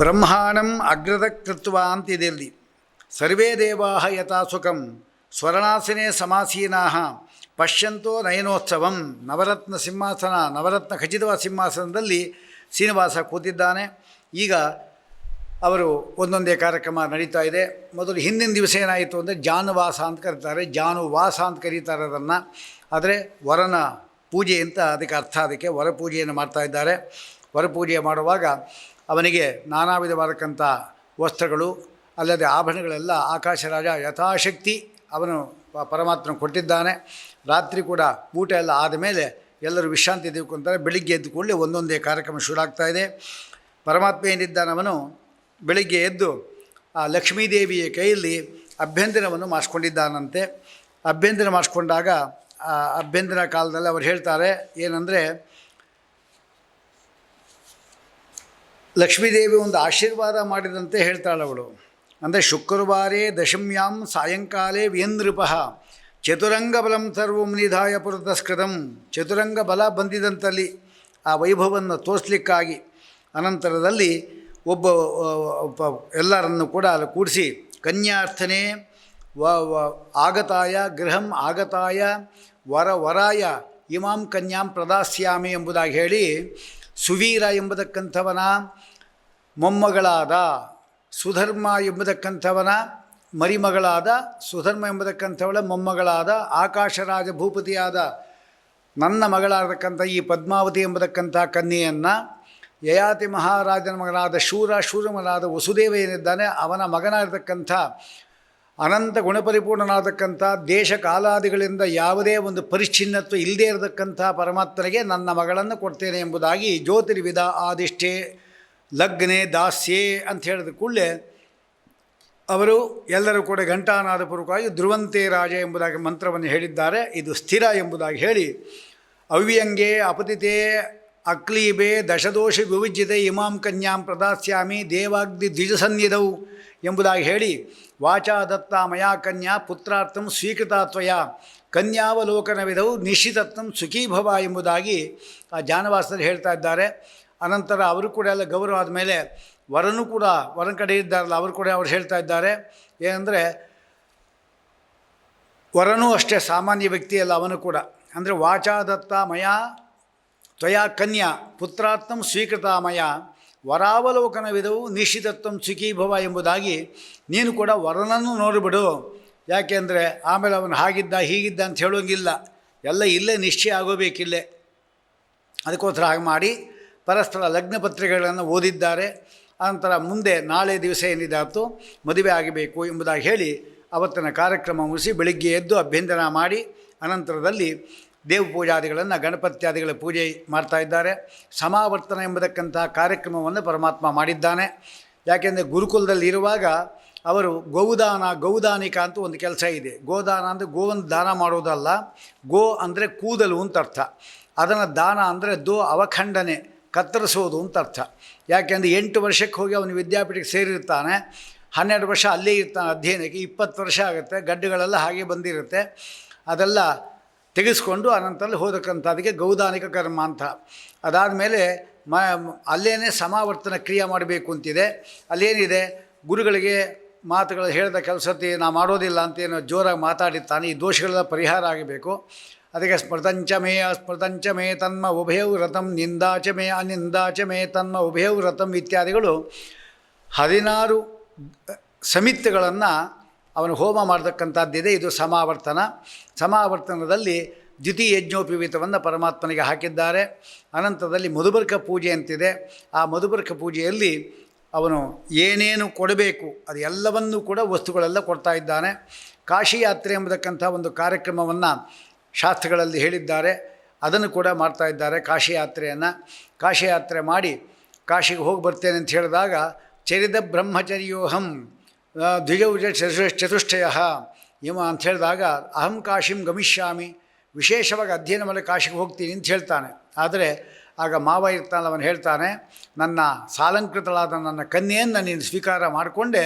ಬ್ರಹ್ಮಾಣಂ ಅಗ್ರದ ಕೃತ್ವ ಅಂತಿದೆಯಲ್ಲಿ ಸರ್ವೇ ದೇವಾ ಯಥಾ ಸುಖಂ, ಸ್ವರ್ಣಾಸನೆ ಸಮಾಸೀನಾ ಪಶ್ಯಂತೋ ನಯನೋತ್ಸವಂ, ನವರತ್ನ ಸಿಂಹಾಸನ, ನವರತ್ನ ಖಚಿತವಾದ ಸಿಂಹಾಸನದಲ್ಲಿ ಶ್ರೀನಿವಾಸ ಕೂತಿದ್ದಾನೆ. ಈಗ ಅವರು ಒಂದೊಂದೇ ಕಾರ್ಯಕ್ರಮ ನಡೀತಾ ಇದೆ. ಮೊದಲು ಹಿಂದಿನ ದಿವಸ ಏನಾಯಿತು ಅಂದರೆ ಜಾನುವಾಸ ಅಂತ ಕರೀತಾರೆ. ಜಾನುವಾಸ ಅಂತ ಕರೀತಾರೆ ಅದನ್ನು ಆದರೆ ವರನ ಪೂಜೆ ಅಂತ ಅದಕ್ಕೆ ಅರ್ಥ ಅದಕ್ಕೆ ವರ ಪೂಜೆಯನ್ನು ಮಾಡ್ತಾ ಇದ್ದಾರೆ. ವರ ಪೂಜೆ ಮಾಡುವಾಗ ಅವನಿಗೆ ನಾನಾ ವಿಧವಾದಕ್ಕಂಥ ವಸ್ತ್ರಗಳು, ಅಲ್ಲದೆ ಆಭರಣಗಳೆಲ್ಲ ಆಕಾಶ ರಾಜ ಯಥಾಶಕ್ತಿ ಅವನು ಪರಮಾತ್ಮ ಕೊಟ್ಟಿದ್ದಾನೆ. ರಾತ್ರಿ ಕೂಡ ಊಟ ಎಲ್ಲ ಆದಮೇಲೆ ಎಲ್ಲರೂ ವಿಶ್ರಾಂತಿ ತೆಗೆದುಕೊಂತಾರೆ. ಬೆಳಿಗ್ಗೆ ಎದ್ದು ಕೂಡಲೇ ಒಂದೊಂದೇ ಕಾರ್ಯಕ್ರಮ ಶುರು ಆಗ್ತಾ ಇದೆ. ಪರಮಾತ್ಮ ಏನಿದ್ದಾನವನು ಬೆಳಿಗ್ಗೆ ಎದ್ದು ಆ ಲಕ್ಷ್ಮೀದೇವಿಯ ಕೈಯಲ್ಲಿ ಅಭ್ಯಂತರವನ್ನು ಮಾಡಿಸ್ಕೊಂಡಿದ್ದಾನಂತೆ. ಅಭ್ಯಂತರ ಮಾಡಿಸ್ಕೊಂಡಾಗ ಅಭ್ಯಂತರ ಕಾಲದಲ್ಲಿ ಅವರು ಹೇಳ್ತಾರೆ, ಏನಂದರೆ ಲಕ್ಷ್ಮೀದೇವಿ ಒಂದು ಆಶೀರ್ವಾದ ಮಾಡಿದಂತೆ ಹೇಳ್ತಾಳೆ ಅವಳು. ಅಂದರೆ ಶುಕ್ರವಾರೇ ದಶಮ್ಯಾಂ ಸಾಯಂಕಾಲೇ ವಿಯಂದೃಪ ಚತುರಂಗ ಬಲಂ ಸರ್ವಂ ನಿಧಾಯ ಪುರತಸ್ಕೃತಂ. ಚತುರಂಗ ಬಲ ಬಂದಿದಂತಲ್ಲಿ ಆ ವೈಭವವನ್ನು ತೋರಿಸ್ಲಿಕ್ಕಾಗಿ ಅನಂತರದಲ್ಲಿ ಒಬ್ಬ ಎಲ್ಲರನ್ನು ಕೂಡ ಅಲ್ಲಿ ಕೂಡಿಸಿ ಕನ್ಯಾರ್ಥನೆ ವ, ಆಗತಾಯ, ಗೃಹಂ ಆಗತಾಯ, ವರ ವರಾಯ, ಇಮಾಂ ಕನ್ಯಾಂ ಪ್ರದಾಸ್ಯಾಮಿ ಎಂಬುದಾಗಿ ಹೇಳಿ ಸುವೀರ ಎಂಬುದಕ್ಕಂಥವನ, ಮೊಮ್ಮಗಳಾದ ಸುಧರ್ಮ ಎಂಬುದಕ್ಕಂಥವನ, ಮರಿಮಗಳಾದ ಸುಧರ್ಮ ಎಂಬುದಕ್ಕಂಥವಳ, ಮೊಮ್ಮಗಳಾದ ಆಕಾಶರಾಜ ಭೂಪತಿಯಾದ ನನ್ನ ಮಗಳಾಗತಕ್ಕಂಥ ಈ ಪದ್ಮಾವತಿ ಎಂಬತಕ್ಕಂಥ ಕನ್ಯೆಯನ್ನು, ಯಯಾತಿ ಮಹಾರಾಜನ ಮಗನಾದ ಶೂರ ಶೂರಮನಾದ ವಸುದೇವ ಏನಿದ್ದಾನೆ, ಅವನ ಮಗನಾಗಿರ್ತಕ್ಕಂಥ ಅನಂತ ಗುಣಪರಿಪೂರ್ಣನಾದಕ್ಕಂಥ ದೇಶ ಕಾಲಾದಿಗಳಿಂದ ಯಾವುದೇ ಒಂದು ಪರಿಚ್ಛಿನ್ನತ್ವ ಇಲ್ಲದೇ ಇರತಕ್ಕಂಥ ಪರಮಾತ್ಮನಿಗೆ ನನ್ನ ಮಗಳನ್ನು ಕೊಡ್ತೇನೆ ಎಂಬುದಾಗಿ ಜ್ಯೋತಿರ್ವಿಧ ಆದಿಷ್ಠೆ ಲಗ್ನೆ ದಾಸ್ಯೆ ಅಂತ ಹೇಳಿದ ಕೂಡಲೇ ಅವರು ಎಲ್ಲರೂ ಕೂಡ ಘಂಟಾನಾದಪೂರ್ವಕವಾಗಿ ಧ್ರುವಂತೆ ರಾಜ ಎಂಬುದಾಗಿ ಮಂತ್ರವನ್ನು ಹೇಳಿದ್ದಾರೆ. ಇದು ಸ್ಥಿರ ಎಂಬುದಾಗಿ ಹೇಳಿ ಅವ್ಯಂಗೆ ಅಪತಿತೆ ಅಕ್ಲೀಬೆ ದಶದೋಷ ವಿವಿಜ್ಯತೆ ಇಮಾಂ ಕನ್ಯಾಂ ಪ್ರದಾಸ್ಯಾಮಿ ದೇವಾಗ್ನಿ ದ್ವಿಜಸನ್ನಿಧವು ಎಂಬುದಾಗಿ ಹೇಳಿ, ವಾಚಾ ದತ್ತ ಮಯಾ ಕನ್ಯಾ ಪುತ್ರಾರ್ಥಂ ಸ್ವೀಕೃತಾತ್ವಯ ಕನ್ಯಾವಲೋಕನವಿಧವು ನಿಶ್ಚಿತತ್ವಂ ಸುಖೀಭವ ಎಂಬುದಾಗಿ ಆ ಜಾನವಾಸರು ಹೇಳ್ತಾ ಇದ್ದಾರೆ. ಅನಂತರ ಅವರು ಕೂಡ ಎಲ್ಲ ಗೌರವ ಆದಮೇಲೆ ವರನೂ ಕೂಡ ವರನ ಕಡೆ ಇದ್ದಾರಲ್ಲ, ಅವರು ಕೂಡ ಅವ್ರು ಹೇಳ್ತಾ ಇದ್ದಾರೆ. ಏನಂದರೆ, ವರನೂ ಅಷ್ಟೇ ಸಾಮಾನ್ಯ ವ್ಯಕ್ತಿ ಅಲ್ಲ ಅವನು ಕೂಡ. ಅಂದರೆ ವಾಚಾದತ್ತ ಮಯ ತ್ವಯಾ ಕನ್ಯಾ ಪುತ್ರಾತ್ಮ ಸ್ವೀಕೃತಾಮಯ. ವರಾವಲೋಕನ ವಿಧವು ನಿಶ್ಚಿತತ್ವಂ ಸುಖೀಭವ ಎಂಬುದಾಗಿ ನೀನು ಕೂಡ ವರನನ್ನು ನೋಡಿಬಿಡು. ಯಾಕೆಂದರೆ ಆಮೇಲೆ ಅವನು ಹಾಗಿದ್ದ, ಹೀಗಿದ್ದ ಅಂತ ಹೇಳೋಂಗಿಲ್ಲ ಎಲ್ಲ ಇಲ್ಲೇ ನಿಶ್ಚಯ ಆಗೋಬೇಕಿಲ್ಲೇ. ಅದಕ್ಕೋಸ್ಕರ ಹಾಗೆ ಮಾಡಿ ಪರಸ್ಪರ ಲಗ್ನ ಪತ್ರಿಕೆಗಳನ್ನು ಓದಿದ್ದಾರೆ. ಅನಂತರ ಮುಂದೆ ನಾಳೆ ದಿವಸ ಏನಿದೆ ಆಯ್ತು ಮದುವೆ ಆಗಬೇಕು ಎಂಬುದಾಗಿ ಹೇಳಿ ಅವತ್ತಿನ ಕಾರ್ಯಕ್ರಮ ಮುಗಿಸಿ ಬೆಳಿಗ್ಗೆ ಎದ್ದು ಅಭ್ಯಂತರ ಮಾಡಿ ಅನಂತರದಲ್ಲಿ ದೇವ ಪೂಜಾದಿಗಳನ್ನು ಗಣಪತ್ಯಾದಿಗಳ ಪೂಜೆ ಮಾಡ್ತಾ ಇದ್ದಾರೆ. ಸಮಾವರ್ತನ ಎಂಬತಕ್ಕಂಥ ಕಾರ್ಯಕ್ರಮವನ್ನು ಪರಮಾತ್ಮ ಮಾಡಿದ್ದಾನೆ. ಯಾಕೆಂದರೆ ಗುರುಕುಲದಲ್ಲಿ ಇರುವಾಗ ಅವರು ಗೋದಾನ, ಗೌದಾನಿಕ ಅಂತ ಒಂದು ಕೆಲಸ ಇದೆ. ಗೋದಾನ ಅಂದರೆ ಗೋವನ್ನು ದಾನ ಮಾಡೋದಲ್ಲ. ಗೋ ಅಂದರೆ ಕೂದಲು ಅಂತ ಅರ್ಥ. ಅದನ್ನು ದಾನ ಅಂದರೆ ದೋ ಅವಖಂಡನೆ, ಕತ್ತರಿಸೋದು ಅಂತ ಅರ್ಥ. ಯಾಕೆಂದರೆ ಎಂಟು ವರ್ಷಕ್ಕೆ ಹೋಗಿ ಅವನು ವಿದ್ಯಾಪೀಠಕ್ಕೆ ಸೇರಿರ್ತಾನೆ ಹನ್ನೆರಡು ವರ್ಷ ಅಲ್ಲೇ ಇರ್ತಾನೆ ಅಧ್ಯಯನಕ್ಕೆ. ಇಪ್ಪತ್ತು ವರ್ಷ ಆಗುತ್ತೆ. ಗಡ್ಡೆಗಳೆಲ್ಲ ಹಾಗೆ ಬಂದಿರುತ್ತೆ. ಅದೆಲ್ಲ ತೆಗೆಸ್ಕೊಂಡು ಅನಂತರಲ್ಲಿ ಹೋದಕ್ಕಂಥದಕ್ಕೆ ಗೌದಾನಿಕ ಕರ್ಮ ಅಂತ. ಅದಾದ ಮೇಲೆ ಮ, ಅಲ್ಲೇನೇ ಸಮಾವರ್ತನ ಕ್ರಿಯೆ ಮಾಡಬೇಕು ಅಂತಿದೆ. ಅಲ್ಲೇನಿದೆ? ಗುರುಗಳಿಗೆ ಮಾತುಗಳು ಹೇಳಿದ ಕೆಲಸತಿ ನಾ ಮಾಡೋದಿಲ್ಲ ಅಂತೇನೋ ಜೋರಾಗಿ ಮಾತಾಡಿರ್ತಾನೆ. ಈ ದೋಷಗಳೆಲ್ಲ ಪರಿಹಾರ ಆಗಬೇಕು. ಅದಕ್ಕೆ ಸ್ಮೃತಂಚ ಮೇ ಅಸ್ಮೃತಂಚ ಮೇ ತನ್ಮ ಉಭಯವು ರಥಂ ನಿಂದಾಚ ಮೇ ಅನಿಂದಾಚ ಮೇ ತನ್ಮ ಉಭಯವು ರಥಂ ಇತ್ಯಾದಿಗಳು ಹದಿನಾರು ಸಮಿತಿಗಳನ್ನು ಅವನು ಹೋಮ ಮಾಡತಕ್ಕಂಥದ್ದಿದೆ, ಇದು ಸಮಾವರ್ತನ. ಸಮಾವರ್ತನದಲ್ಲಿ ದ್ವಿತೀಯ ಯಜ್ಞೋಪವೀತವನ್ನು ಪರಮಾತ್ಮನಿಗೆ ಹಾಕಿದ್ದಾರೆ. ಅನಂತರದಲ್ಲಿ ಮಧುಬರ್ಕ ಪೂಜೆ ಅಂತಿದೆ. ಆ ಮಧುಬರ್ಕ ಪೂಜೆಯಲ್ಲಿ ಅವನು ಏನೇನು ಕೊಡಬೇಕು ಅದು ಎಲ್ಲವನ್ನೂ ಕೂಡ ವಸ್ತುಗಳೆಲ್ಲ ಕೊಡ್ತಾ ಇದ್ದಾನೆ. ಕಾಶಿ ಯಾತ್ರೆ ಎಂಬತಕ್ಕಂಥ ಒಂದು ಕಾರ್ಯಕ್ರಮವನ್ನು ಶಾಸ್ತ್ರಗಳಲ್ಲಿ ಹೇಳಿದ್ದಾರೆ. ಅದನ್ನು ಕೂಡ ಮಾಡ್ತಾ ಇದ್ದಾರೆ ಕಾಶಿ ಯಾತ್ರೆಯನ್ನು ಕಾಶಿ ಯಾತ್ರೆ ಮಾಡಿ ಕಾಶಿಗೆ ಹೋಗಿ ಬರ್ತೇನೆ ಅಂತ ಹೇಳಿದಾಗ ಚರಿದ ಬ್ರಹ್ಮಚರ್ಯೋಹಂ ದ್ವಿಜೌಜ ಚತುಷ್ ಚತುಷ್ಟಯ ಇಮ ಅಂತ ಹೇಳಿದಾಗ, ಅಹಂ ಕಾಶಿಂ ಗಮಿಷ್ಯಾಮಿ, ವಿಶೇಷವಾಗಿ ಅಧ್ಯಯನ ಮೇಲೆ ಕಾಶಿಗೆ ಹೋಗ್ತೀನಿ ಅಂತ ಹೇಳ್ತಾನೆ. ಆದರೆ ಆಗ ಮಾವ ಇರ್ತಾನೆ ಅವನು ಹೇಳ್ತಾನೆ, ನನ್ನ ಸಾಲಂಕೃತಳಾದ ನನ್ನ ಕನ್ಯೆಯನ್ನು ನೀನು ಸ್ವೀಕಾರ ಮಾಡಿಕೊಂಡೆ,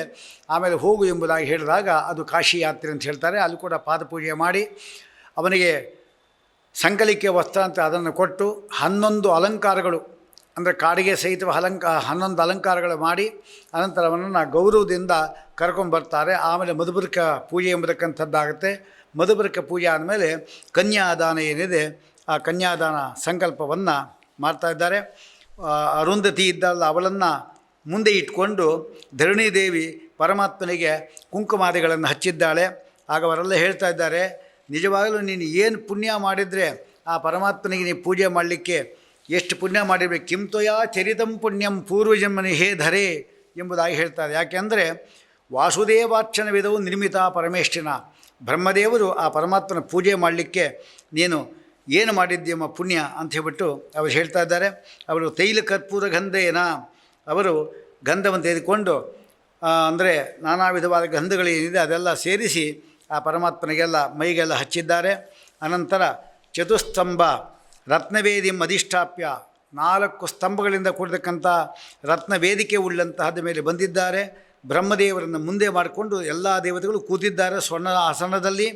ಆಮೇಲೆ ಹೋಗು ಎಂಬುದಾಗಿ ಹೇಳಿದಾಗ ಅದು ಕಾಶಿ ಯಾತ್ರೆ ಅಂತ ಹೇಳ್ತಾರೆ. ಅಲ್ಲಿ ಕೂಡ ಪಾದಪೂಜೆ ಮಾಡಿ, ಅವನಿಗೆ ಸಂಕಲಿಕೆ ವಸ್ತ್ರ ಅಂತ ಅದನ್ನು ಕೊಟ್ಟು ಹನ್ನೊಂದು ಅಲಂಕಾರಗಳು ಅಂದರೆ ಕಾಡಿಗೆ ಸಹಿತ ಅಲಂಕ, ಹನ್ನೊಂದು ಅಲಂಕಾರಗಳು ಮಾಡಿ ಅನಂತರ ಅವನನ್ನು ಗೌರವದಿಂದ ಕರ್ಕೊಂಬರ್ತಾರೆ ಆಮೇಲೆ ಮಧುಬರ್ಕ ಪೂಜೆ ಎಂಬತಕ್ಕಂಥದ್ದಾಗುತ್ತೆ ಮಧುಬರ್ಕ ಪೂಜೆ ಆದಮೇಲೆ ಕನ್ಯಾದಾನ ಏನಿದೆ, ಆ ಕನ್ಯಾದಾನ ಸಂಕಲ್ಪವನ್ನು ಮಾಡ್ತಾ ಇದ್ದಾರೆ. ಅರುಂಧತಿ ಇದ್ದಲ್ಲ, ಅವಳನ್ನು ಮುಂದೆ ಇಟ್ಕೊಂಡು ಧರಣಿದೇವಿ ಪರಮಾತ್ಮನಿಗೆ ಕುಂಕುಮಾದಿಗಳನ್ನು ಹಚ್ಚಿದ್ದಾಳೆ. ಆಗ ಅವರೆಲ್ಲ ಹೇಳ್ತಾ ಇದ್ದಾರೆ, ನಿಜವಾಗಲೂ ನೀನು ಏನು ಪುಣ್ಯ ಮಾಡಿದರೆ ಆ ಪರಮಾತ್ಮನಿಗೆ ನೀವು ಪೂಜೆ ಮಾಡಲಿಕ್ಕೆ ಎಷ್ಟು ಪುಣ್ಯ ಮಾಡಿರ್ಬೇಕು. ಕಿಂ ತ್ವಯಾ ಚರಿತಂ ಪುಣ್ಯಂ ಪೂರ್ವಜನ್ಮನಿ ಹೇ ಧರೆ ಎಂಬುದಾಗಿ ಹೇಳ್ತಾರೆ. ಯಾಕೆಂದರೆ ವಾಸುದೇವಾರ್ಚನವಿದವು ನಿರ್ಮಿತ ಪರಮೇಷ್ಠಿನ. ಬ್ರಹ್ಮದೇವರು ಆ ಪರಮಾತ್ಮನ ಪೂಜೆ ಮಾಡಲಿಕ್ಕೆ ನೀನು ಏನು ಮಾಡಿದ್ದೀಯಮ್ಮ ಪುಣ್ಯ ಅಂತ ಹೇಳ್ಬಿಟ್ಟು ಅವರು ಹೇಳ್ತಾ ಇದ್ದಾರೆ. ಅವರು ತೈಲ ಕರ್ಪೂರ ಗಂಧೇನ. ಅವರು ಗಂಧವನ್ನು ತೆಗೆದುಕೊಂಡು ಅಂದರೆ ನಾನಾ ವಿಧವಾದ ಗಂಧಗಳೇನಿದೆ ಅದೆಲ್ಲ ಸೇರಿಸಿ ಆ ಪರಮಾತ್ಮನಿಗೆಲ್ಲ ಮೈಗೆಲ್ಲ ಹಚ್ಚಿದ್ದಾರೆ. ಅನಂತರ ಚತುಸ್ತಂಭ. ರತ್ನವೇದಿ ಅಧಿಷ್ಠಾಪ್ಯ ನಾಲ್ಕು ಸ್ತಂಭಗಳಿಂದ ಕೂಡಿರ್ತಕ್ಕಂಥ ರತ್ನ ವೇದಿಕೆ ಉಳ್ಳಂತಹದ ಮೇಲೆ ಬಂದಿದ್ದಾರೆ. ಬ್ರಹ್ಮದೇವರನ್ನು ಮುಂದೆ ಮಾಡಿಕೊಂಡು ಎಲ್ಲ ದೇವತೆಗಳು ಕೂತಿದ್ದಾರೆ ಸ್ವರ್ಣ ಆಸನದಲ್ಲಿ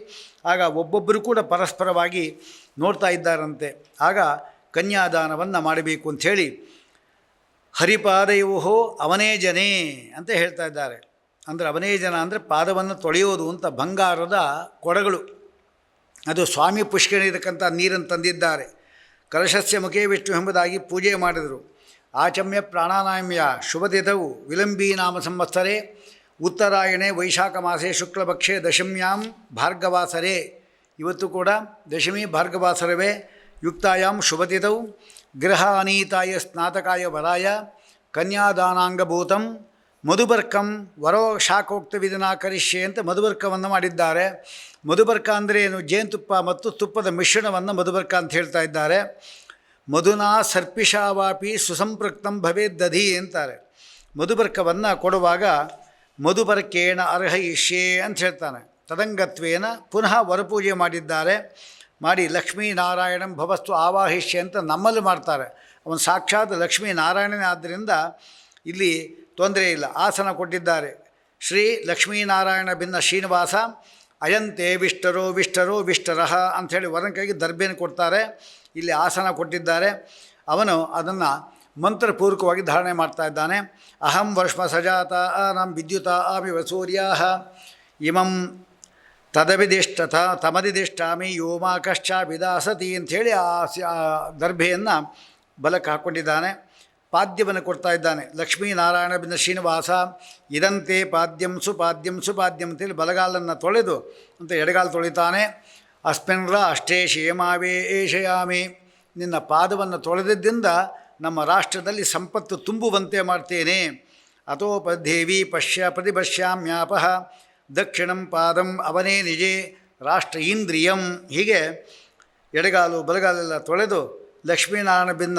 ಆಗ ಒಬ್ಬೊಬ್ಬರು ಕೂಡ ಪರಸ್ಪರವಾಗಿ ನೋಡ್ತಾ ಇದ್ದಾರಂತೆ. ಆಗ ಕನ್ಯಾದಾನವನ್ನು ಮಾಡಬೇಕು ಅಂಥೇಳಿ ಹರಿಪಾದಯೋಹೋ ಅವನೇ ಜನೇ ಅಂತ ಹೇಳ್ತಾ ಇದ್ದಾರೆ. ಅಂದರೆ ಅವನೇ ಜನ ಅಂದರೆ ಪಾದವನ್ನು ತೊಳೆಯೋದು ಅಂತ ಬಂಗಾರದ ಕೊಡಗಳು. ಅದು ಸ್ವಾಮಿ ಪುಷ್ಕರಣಿ ಇರತಕ್ಕಂಥ ನೀರನ್ನು ತಂದಿದ್ದಾರೆ. ಕಲಶಸ್ಯ ಮುಖೇ ವಿಷ್ಣು ಎಂಬುದಾಗಿ ಪೂಜೆ ಮಾಡಿದರು. ಆಚಮ್ಯ ಪ್ರಾಣಾನಾಮ್ಯ ಶುಭದಿತವು ವಿಲಂಬಿ ನಾಮ ಸಂವತ್ಸರೆ, ಉತ್ತರಾಯಣೆ, ವೈಶಾಖ ಮಾಸೆ, ಶುಕ್ಲಪಕ್ಷೆ, ದಶಮ್ಯಾಂ, ಭಾರ್ಗವಾಸರೆ. ಇವತ್ತು ಕೂಡ ದಶಮಿ, ಭಾರ್ಗವಾಸರವೇ. ಯುಕ್ತಾಯಾಂ ಶುಭತಿಥೌ ಗೃಹ ಅನೀತಾಯ ಸ್ನಾತಕಾಯ ವರಾಯ. ಕನ್ಯಾದಾನಾಂಗಭೂತಂ. ಮಧುಬರ್ಕಂ ವರೋ ಶಾಖೋಕ್ತ ವಿಧಿನ ಕರಿಷ್ಯೆ ಅಂತ ಮಧುಬರ್ಕವನ್ನು ಮಾಡಿದ್ದಾರೆ. ಮಧುಬರ್ಕ ಅಂದರೆ ಏನು? ಜೇನುತುಪ್ಪ ಮತ್ತು ತುಪ್ಪದ ಮಿಶ್ರಣವನ್ನು ಮಧುಬರ್ಕ ಅಂತ ಹೇಳ್ತಾ ಇದ್ದಾರೆ. ಮಧುನಾ ಸರ್ಪಿಷಾವಾಪಿ ಸುಸಂಪೃಕ್ತಂ ಭವೇದ್ದಧಿ ಅಂತಾರೆ. ಮಧುಬರ್ಕವನ್ನು ಕೊಡುವಾಗ ಮಧುಬರ್ಕೇಣ ಅರ್ಹಯಿಷ್ಯೆ ಅಂತ ಹೇಳ್ತಾನೆ ತದಂಗತ್ವೇನ ಪುನಃ ವರಪೂಜೆ ಮಾಡಿದ್ದಾರೆ. ಮಾಡಿ ಲಕ್ಷ್ಮೀನಾರಾಯಣಂ ಭವಸ್ತು ಆವಾಹಿಷ್ಯ ಅಂತ ನಮ್ಮಲ್ಲಿ ಮಾಡ್ತಾರೆ. ಅವನು ಸಾಕ್ಷಾತ್ ಲಕ್ಷ್ಮೀನಾರಾಯಣನೇ ಆದ್ದರಿಂದ ಇಲ್ಲಿ ತೊಂದರೆ ಇಲ್ಲ. ಆಸನ ಕೊಟ್ಟಿದ್ದಾರೆ. ಶ್ರೀ ಲಕ್ಷ್ಮೀನಾರಾಯಣ ಭಿನ್ನ ಶ್ರೀನಿವಾಸ ಅಯಂತೆ ವಿಷ್ಟರು ವಿಷ್ಟರು ವಿಷ್ಟರಹ ಅಂಥೇಳಿ ವರನ ದರ್ಬೆಯನ್ನು ಕೊಡ್ತಾರೆ, ಇಲ್ಲಿ ಆಸನ ಕೊಟ್ಟಿದ್ದಾರೆ. ಅವನು ಅದನ್ನು ಮಂತ್ರಪೂರ್ವಕವಾಗಿ ಧಾರಣೆ ಮಾಡ್ತಾ ಇದ್ದಾನೆ. ಅಹಂ ವರ್ಷಮ ಸಜಾತ ನಮ್ಮ ವಿದ್ಯುತ ಆಮಿವ ಸೂರ್ಯ ಇಮಂ ತದವಿದಿಷ್ಟಥ ತಮದಿದಿಷ್ಟಾಮಿ ಯೋಮಾಕಶ್ಚ ವಿದಾಸತಿ ಅಂಥೇಳಿ ಆ ಸ- ಆ ದರ್ಭೆಯನ್ನು ಬಲಕ್ಕೆ ಹಾಕ್ಕೊಂಡಿದ್ದಾನೆ ಪಾದ್ಯವನ್ನು ಕೊಡ್ತಾ ಇದ್ದಾನೆ. ಲಕ್ಷ್ಮೀನಾರಾಯಣ ಬಿಂದ ಶ್ರೀನಿವಾಸ, ಇದಂತೆ ಪಾದ್ಯಂ ಸುಪಾದ್ಯಂ ಸುಪಾದ್ಯಂ ಅಂತೇಳಿ ಬಲಗಾಲನ್ನು ತೊಳೆದು ಅಂತ ಎಡಗಾಲು ತೊಳಿತಾನೆ. ಅಸ್ಮಿನ್ರ ಅಷ್ಟೇ ಶೇಮಾವೇ ಏಷಯಾಮಿ ನಿನ್ನ ಪಾದವನ್ನು ತೊಳೆದಿದ್ದರಿಂದ ನಮ್ಮ ರಾಷ್ಟ್ರದಲ್ಲಿ ಸಂಪತ್ತು ತುಂಬುವಂತೆ ಮಾಡ್ತೇನೆ. ಅಥೋಪದೇವಿ ಪಶ್ಯ ಪ್ರತಿಪಶ್ಯಾಮ್ಯಾಪಹ ದಕ್ಷಿಣಂ ಪಾದಂ ಅವನೇ ನಿಜೇ ರಾಷ್ಟ್ರ ಇಂದ್ರಿಯಂ ಹೀಗೆ ಎಡಗಾಲು ಬಲಗಾಲೆಲ್ಲ ತೊಳೆದು ಲಕ್ಷ್ಮೀನಾರಾಯಣ ಬಿನ್ನ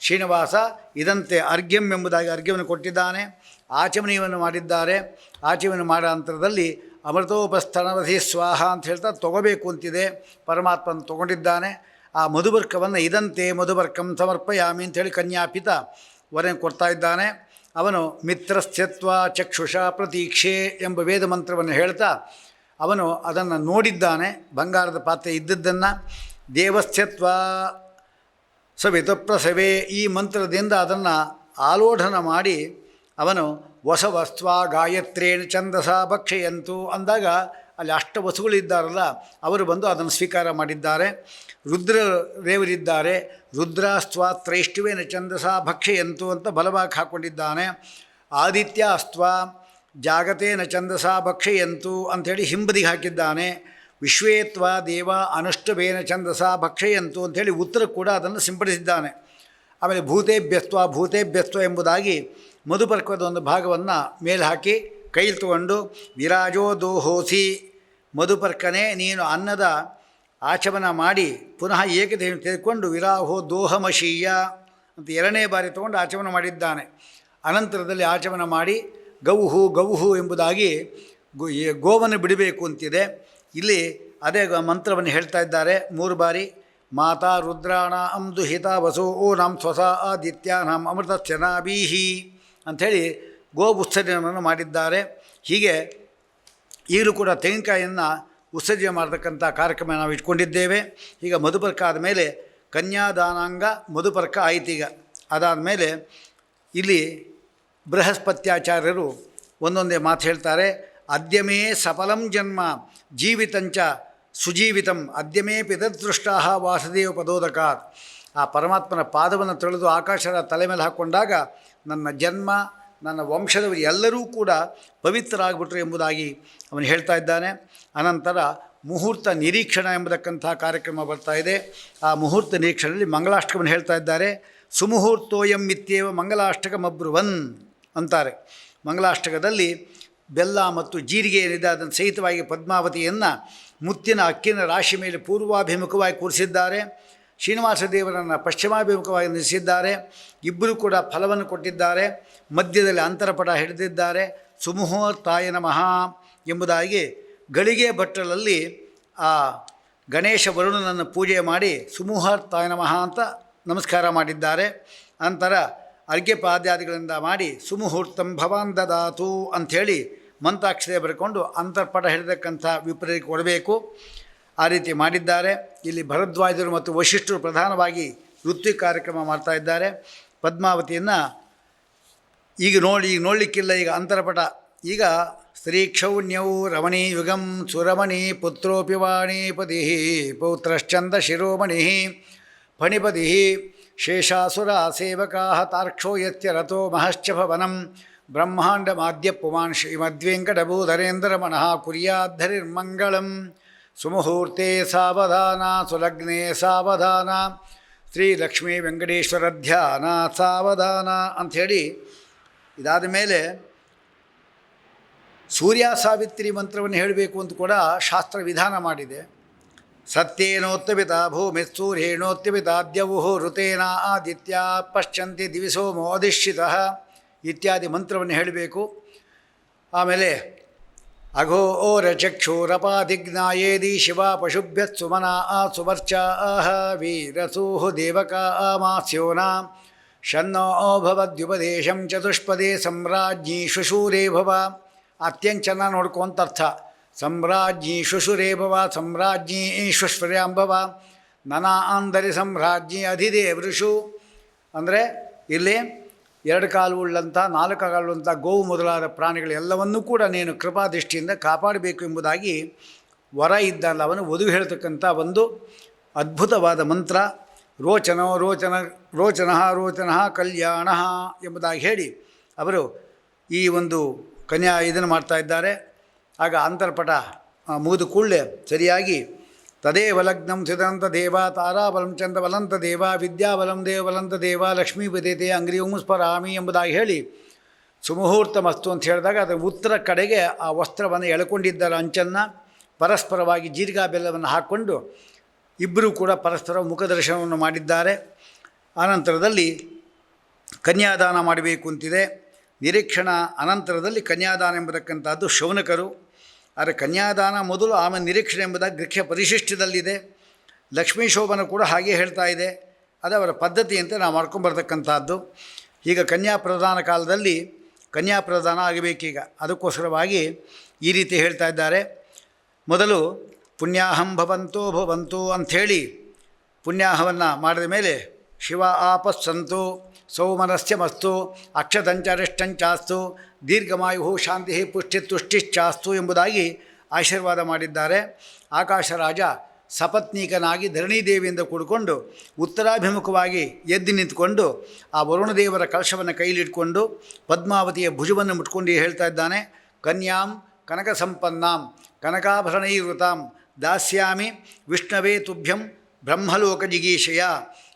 ಶ್ರೀನಿವಾಸ ಇದಂತೆ ಅರ್ಘ್ಯಂ ಎಂಬುದಾಗಿ ಅರ್ಘ್ಯವನ್ನು ಕೊಟ್ಟಿದ್ದಾನೆ. ಆಚಮನೀಯವನ್ನು ಮಾಡಿದ್ದಾರೆ. ಆಚಮನ ಮಾಡ ಅಂತರದಲ್ಲಿ ಅಮೃತೋಪಸ್ಥಾನವಧಿ ಸ್ವಾಹ ಅಂತ ಹೇಳ್ತಾ ತಗೋಬೇಕು ಅಂತಿದೆ. ಪರಮಾತ್ಮನ ತಗೊಂಡಿದ್ದಾನೆ. ಆ ಮಧುಬರ್ಕವನ್ನು ಇದಂತೆ ಮಧುಬರ್ಕಂ ಸಮರ್ಪಯಾಮಿ ಅಂಥೇಳಿ ಕನ್ಯಾಪಿತ ವರೆ ಕೊಡ್ತಾ ಇದ್ದಾನೆ. ಅವನು ಮಿತ್ರಸ್ಥ್ಯತ್ವ ಚಕ್ಷುಷ ಪ್ರತೀಕ್ಷೆ ಎಂಬ ವೇದ ಮಂತ್ರವನ್ನು ಹೇಳ್ತಾ ಅವನು ಅದನ್ನು ನೋಡಿದ್ದಾನೆ. ಬಂಗಾರದ ಪಾತ್ರೆ ಇದ್ದದ್ದನ್ನು ದೇವಸ್ಥ್ಯತ್ವ ಸವಿತಪ್ರಸವೇ ಈ ಮಂತ್ರದಿಂದ ಅದನ್ನು ಆಲೋಢನ ಮಾಡಿ ಅವನು ವಸವಸ್ತ್ವ ಗಾಯತ್ರೇಣ ಛಂದಸ ಭಕ್ಷೆಯಂತು ಅಂದಾಗ ಅಲ್ಲಿ ಅಷ್ಟ ವಸುಗಳಿದ್ದಾರಲ್ಲ ಅವರು ಬಂದು ಅದನ್ನು ಸ್ವೀಕಾರ ಮಾಡಿದ್ದಾರೆ. ರುದ್ರ ದೇವರಿದ್ದಾರೆ. ರುದ್ರಾಸ್ತ್ವ ತ್ರೈಷ್ಠುವೇನ ಛಂದಸ ಭಕ್ಷೆಯಂತು ಅಂತ ಬಲವಾಗಿ ಹಾಕ್ಕೊಂಡಿದ್ದಾನೆ ಆದಿತ್ಯ ಅಸ್ತ್ವ ಜಾಗತೇನ ಛಂದಸ ಭಕ್ಷೆಯಂತು ಅಂಥೇಳಿ ಹಿಂಬದಿಗೆ ಹಾಕಿದ್ದಾನೆ. ವಿಶ್ವೇತ್ವ ದೇವ ಅನುಷ್ಠವೇನ ಛಂದಸ ಭಕ್ಷಯಂತು ಅಂಥೇಳಿ ಉತ್ತರ ಕೂಡ ಅದನ್ನು ಸಿಂಪಡಿಸಿದ್ದಾನೆ. ಆಮೇಲೆ ಭೂತೇಭ್ಯಸ್ತ್ವ ಭೂತೇಭ್ಯಸ್ತ್ವ ಎಂಬುದಾಗಿ ಮಧುಪರ್ಕದ ಒಂದು ಭಾಗವನ್ನು ಮೇಲೆ ಹಾಕಿ ಕೈಲಿ ತಗೊಂಡು ವಿರಾಜೋ ದೋಹೋಸಿ, ಮಧುಪರ್ಕನೇ ನೀನು ಅನ್ನದ ಆಚಮನ ಮಾಡಿ ಪುನಃ ಏಕತೆ ತೆಗೆದುಕೊಂಡು ವಿರಾಹೋ ದೋಹಮಶೀಯ ಅಂತ ಎರಡನೇ ಬಾರಿ ತಗೊಂಡು ಆಚಮನ ಮಾಡಿದ್ದಾನೆ. ಅನಂತರದಲ್ಲಿ ಆಚಮನ ಮಾಡಿ ಗೌಹು ಗೌಹು ಎಂಬುದಾಗಿ ಗೋವನ್ನು ಬಿಡಬೇಕು ಅಂತಿದೆ. ಇಲ್ಲಿ ಅದೇ ಮಂತ್ರವನ್ನು ಹೇಳ್ತಾ ಇದ್ದಾರೆ. ಮೂರು ಬಾರಿ, ಮಾತಾ ರುದ್ರಾಣ ದುಹಿತಾ ವಸು ಓ ನಮ್ ಸ್ವಸ ಆದಿತ್ಯ ನಮ್ಮ ಅಮೃತ ಚನಾಭೀಹಿ ಅಂಥೇಳಿ ಗೋ ಉತ್ಸರ್ಜನವನ್ನು ಮಾಡಿದ್ದಾರೆ. ಹೀಗೆ ಈಗಲೂ ಕೂಡ ತೆಂಗಿನಕಾಯಿಯನ್ನು ಉತ್ಸರ್ಜನೆ ಮಾಡತಕ್ಕಂಥ ಕಾರ್ಯಕ್ರಮ ನಾವು ಇಟ್ಕೊಂಡಿದ್ದೇವೆ. ಈಗ ಮಧುಪರ್ಕ ಆದಮೇಲೆ ಕನ್ಯಾದಾನಾಂಗ ಮಧುಪರ್ಕ ಆಯ್ತೀಗ ಅದಾದ ಮೇಲೆ ಇಲ್ಲಿ ಬೃಹಸ್ಪತ್ಯಾಚಾರ್ಯರು ಒಂದೊಂದೇ ಮಾತು ಹೇಳ್ತಾರೆ. ಅದ್ಯಮೇ ಸಫಲಂ ಜನ್ಮ ಜೀವಿತಂಚ ಸುಜೀವಿತಂ ಅದ್ಯಮೇ ಪಿತದೃಷ್ಟಾ ವಾಸುದೇವ ಪದೋದಕಾತ್ ಆ ಪರಮಾತ್ಮನ ಪಾದವನ್ನು ತೊಳೆದು ಆಕಾಶದ ತಲೆ ಮೇಲೆ ಹಾಕ್ಕೊಂಡಾಗ ನನ್ನ ಜನ್ಮ, ನನ್ನ ವಂಶದವರು ಎಲ್ಲರೂ ಕೂಡ ಪವಿತ್ರರಾಗ್ಬಿಟ್ರು ಎಂಬುದಾಗಿ ಅವನು ಹೇಳ್ತಾ ಇದ್ದಾನೆ. ಅನಂತರ ಮುಹೂರ್ತ ನಿರೀಕ್ಷಣ ಎಂಬತಕ್ಕಂಥ ಕಾರ್ಯಕ್ರಮ ಬರ್ತಾ ಇದೆ. ಆ ಮುಹೂರ್ತ ನಿರೀಕ್ಷಣೆಯಲ್ಲಿ ಮಂಗಳಾಷ್ಟಕವನ್ನು ಹೇಳ್ತಾ ಇದ್ದಾರೆ. ಸುಮುಹೂರ್ತೋಯಂ ಇತ್ಯೇವ ಮಂಗಲಾಷ್ಟಕಮಬ್ರುವನ್ ಅಂತಾರೆ. ಮಂಗಲಾಷ್ಟಕದಲ್ಲಿ ಬೆಲ್ಲ ಮತ್ತು ಜೀರಿಗೆ ಏನಿದೆ, ಅದನ್ನು ಸಹಿತವಾಗಿ ಪದ್ಮಾವತಿಯನ್ನು ಮುತ್ತಿನ ಅಕ್ಕಿನ ರಾಶಿ ಮೇಲೆ ಪೂರ್ವಾಭಿಮುಖವಾಗಿ ಕೂರಿಸಿದ್ದಾರೆ. ಶ್ರೀನಿವಾಸ ದೇವರನ್ನು ಪಶ್ಚಿಮಾಭಿಮುಖವಾಗಿ ನಿಲ್ಲಿಸಿದ್ದಾರೆ. ಇಬ್ಬರು ಕೂಡ ಫಲವನ್ನು ಕೊಟ್ಟಿದ್ದಾರೆ. ಮಧ್ಯದಲ್ಲಿ ಅಂತರಪಟ ಹಿಡಿದಿದ್ದಾರೆ. ಸುಮುಹೂರ್ತಾಯ ನಮಃ ಎಂಬುದಾಗಿ ಗಳಿಗೆ ಭಟ್ಟರಲ್ಲಿ ಆ ಗಣೇಶ ವರುಣನನ್ನು ಪೂಜೆ ಮಾಡಿ ಸುಮುಹೂರ್ತಾಯ ನಮಃ ಅಂತ ನಮಸ್ಕಾರ ಮಾಡಿದ್ದಾರೆ. ನಂತರ ಅರ್ಘ್ಯಪಾದ್ಯಾದಿಗಳಿಂದ ಮಾಡಿ ಸುಮುಹೂರ್ತಂ ಭವಾನ್ ದದಾತು ಅಂಥೇಳಿ ಮಂತ್ರಾಕ್ಷರೇ ಬರ್ಕೊಂಡು ಅಂತರ್ಪಟ ಹಿಡಿದಕ್ಕಂಥ ವಿಪರೀತ ಕೊಡಬೇಕು. ಆ ರೀತಿ ಮಾಡಿದ್ದಾರೆ. ಇಲ್ಲಿ ಭರದ್ವಾಜರು ಮತ್ತು ವಶಿಷ್ಠರು ಪ್ರಧಾನವಾಗಿ ವೃತ್ತಿ ಕಾರ್ಯಕ್ರಮ ಮಾಡ್ತಾ ಇದ್ದಾರೆ. ಪದ್ಮಾವತಿಯನ್ನು ಈಗ ನೋಡಿ, ಈಗ ನೋಡಲಿಕ್ಕಿಲ್ಲ, ಈಗ ಅಂತರಪಟ ಈಗ ಸ್ತ್ರೀ ಕ್ಷೌಣ್ಯವು ರಮಣಿ ಯುಗಂ ಸುರಮಣಿ ಪುತ್ರೋಪಿ ವಾಣೀಪತಿ ಪೌತ್ರಶ್ಚಂದ ಶಿರೋಮಣಿ ಫಣಿಪತಿ ಶೇಷಾಸುರ ಸೇವಕಾ ತಾರ್ಕ್ಷೋ ಯತ್ಯ ರಥೋ ಮಹಶ್ಚ ಭವನಂ ಬ್ರಹ್ಮಾಂಡ ಮಾದ್ಯ ಪುಮಾನ್ ಶ್ರೀಮದ್ವೆಂಕಟಭೂಧರೇಂದ್ರಮಣಃ ಕುರ್ಯಾದ್ಧರಿರ್ಮಂಗಳಂ ಸುಮುಹೂರ್ತೆ ಸಾವಧಾನ ಸುಲಗ್ನೆ ಸಾವಧಾನ ಶ್ರೀ ಲಕ್ಷ್ಮೀ ವೆಂಕಟೇಶ್ವರ ಧ್ಯಾನ ಸಾವಧಾನ ಅಂಥೇಳಿ ಇದಾದ ಮೇಲೆ ಸೂರ್ಯ ಸಾವಿತ್ರಿ ಮಂತ್ರವನ್ನು ಹೇಳಬೇಕು ಅಂತ ಕೂಡ ಶಾಸ್ತ್ರ ವಿಧಾನ ಮಾಡಿದೆ। ಸತ್ಯೇನೋತ್ತಮಿತ ಭೂಮಿ ಸೂರ್ಯೇಣೋತ್ತಮಿತ ದ್ಯವು ಋತೇನ ಆದಿತ್ಯ ಪಶ್ಚಂತಿ ದಿವಿಸೋಮೋ ಅಧಿಷ್ಠಿತ ಇತ್ಯಾದಿ ಮಂತ್ರವನ್ನು ಹೇಳಬೇಕು ಆಮೇಲೆ ಅಘೋ ಓರ ಚಕ್ಷುರಪಾಧಿಜ್ಞಾಯೇದಿ ಶಿವ ಪಶುಭ್ಯ ಸುಮನ ಆ ಸುವರ್ಚ ಆಹ ವೀರಸೂಃ ದೇವಕ ಆಮಾಸ್ಯೋನ ಶನ್ನೋ ಭವದ್ಯುಪದೇಶಂ ಚತುಷ್ಪದೇ ಸಮ್ರಾಜ್ಞಿ ಶುಶೂರೇ ಭವ ಅತ್ಯಂತ ಚೆನ್ನಾಗಿ ಸಮ್ರಾಜ್ಞಿ ಶುಶ್ವರ್ಯಾಂ ಭವ ನನ ಆಂದರಿ ಸಮ್ರಾಜ್ಞಿ ಅಧಿದೇವೃಷು ಅಂದರೆ ಇಲ್ಲಿ ಎರಡು ಕಾಲು ಉಳ್ಳಂಥ ನಾಲ್ಕು ಕಾಲುಳ್ಳಂಥ ಗೋವು ಮೊದಲಾದ ಪ್ರಾಣಿಗಳೆಲ್ಲವನ್ನೂ ಕೂಡ ನೀನು ಕೃಪಾದೃಷ್ಟಿಯಿಂದ ಕಾಪಾಡಬೇಕು ಎಂಬುದಾಗಿ ವರ ಇದ್ದಲ್ಲ ಅವನು ವಧು ಹೇಳ್ತಕ್ಕಂಥ ಒಂದು ಅದ್ಭುತವಾದ ಮಂತ್ರ, ರೋಚನೋ ರೋಚನ ರೋಚನ ರೋಚನ ಕಲ್ಯಾಣ ಎಂಬುದಾಗಿ ಹೇಳಿ ಅವರು ಈ ಒಂದು ಕನ್ಯಾ ಇದನ್ನು ಮಾಡ್ತಾ ಇದ್ದಾರೆ. ಆಗ ಅಂತರ್ಪಟ ಮುಗಿದ ಕೂಡಲೇ ಸರಿಯಾಗಿ ತದೇವ ಲಗ್ನಂ ಸಿದಂತ ದೇವ ತಾರಾಬಲಂ ಚಂದ್ರಬಲಂತ ದೇವ ವಿದ್ಯಾಬಲಂ ದೇವಬಲಂತ ದೇವ ಲಕ್ಷ್ಮೀ ಪದೇತೆ ಅಂಗ್ರಿಯಂ ಸ್ಮರಾಮಿ ಎಂಬುದಾಗಿ ಹೇಳಿ ಸುಮುಹೂರ್ತ ಮಸ್ತು ಅಂತ ಹೇಳಿದಾಗ ಅದರ ಉತ್ತರ ಕಡೆಗೆ ಆ ವಸ್ತ್ರವನ್ನು ಎಳ್ಕೊಂಡಿದ್ದರ ಅಂಚನ್ನು ಪರಸ್ಪರವಾಗಿ ಜೀರಿಗಾ ಬೆಲ್ಲವನ್ನು ಹಾಕ್ಕೊಂಡು ಇಬ್ಬರೂ ಕೂಡ ಪರಸ್ಪರ ಮುಖದರ್ಶನವನ್ನು ಮಾಡಿದ್ದಾರೆ. ಆನಂತರದಲ್ಲಿ ಕನ್ಯಾದಾನ ಮಾಡಬೇಕು ಅಂತಿದೆ. ನಿರೀಕ್ಷಣ ಅನಂತರದಲ್ಲಿ ಕನ್ಯಾದಾನ ಎಂಬತಕ್ಕಂಥದ್ದು ಶೌನಕರು. ಆದರೆ ಕನ್ಯಾದಾನ ಮೊದಲು ಆಮೇಲೆ ನಿರೀಕ್ಷಣೆ ಎಂಬುದಾಗಿ ಗೃಹ್ಯ ಪರಿಶಿಷ್ಟದಲ್ಲಿದೆ ಲಕ್ಷ್ಮೀ ಶೋಭನ ಕೂಡ ಹಾಗೆ ಹೇಳ್ತಾ ಇದೆ. ಅದು ಅವರ ಪದ್ಧತಿಯಂತೆ ನಾವು ಮಾಡ್ಕೊಂಬರ್ತಕ್ಕಂಥದ್ದು ಈಗ ಕನ್ಯಾ ಪ್ರದಾನ ಕಾಲದಲ್ಲಿ ಕನ್ಯಾ ಪ್ರದಾನ ಆಗಬೇಕೀಗ. ಅದಕ್ಕೋಸ್ಕರವಾಗಿ ಈ ರೀತಿ ಹೇಳ್ತಾ ಇದ್ದಾರೆ. ಮೊದಲು ಪುಣ್ಯಾಹಂ ಭವಂತೋ ಭವಂತು ಅಂಥೇಳಿ ಪುಣ್ಯಾಹವನ್ನು ಮಾಡಿದ ಮೇಲೆ ಶಿವ ಆಪಸ್ಸಂತು ಸೌಮನಸ್ಯ ಮಸ್ತು ಅಕ್ಷತಂಚರಿಷ್ಟಂಚಾಸ್ತು ದೀರ್ಘಮಾಯು ಶಾಂತಿ ಪುಷ್ಟಿ ತುಷ್ಟಿಶ್ಚಾಸ್ತು ಎಂಬುದಾಗಿ ಆಶೀರ್ವಾದ ಮಾಡಿದ್ದಾರೆ. ಆಕಾಶರಾಜ ಸಪತ್ನೀಕನಾಗಿ ಧರಣಿದೇವಿಯಿಂದ ಕೂಡಿಕೊಂಡು ಉತ್ತರಾಭಿಮುಖವಾಗಿ ಎದ್ದು ನಿಂತುಕೊಂಡು ಆ ವರುಣದೇವರ ಕಲಶವನ್ನು ಕೈಲಿಟ್ಕೊಂಡು ಪದ್ಮಾವತಿಯ ಭುಜವನ್ನು ಮುಟ್ಕೊಂಡು ಹೇಳ್ತಾ ಇದ್ದಾನೆ, ಕನ್ಯಾಂ ಕನಕ ಸಂಪನ್ನಾಂ ಕನಕಾಭರಣೀವೃತಾಂ ದಾಸ್ಯಾಮಿ ವಿಷ್ಣವೇ ತುಭ್ಯಂ ಬ್ರಹ್ಮಲೋಕ ಜಿಗೀಷಯ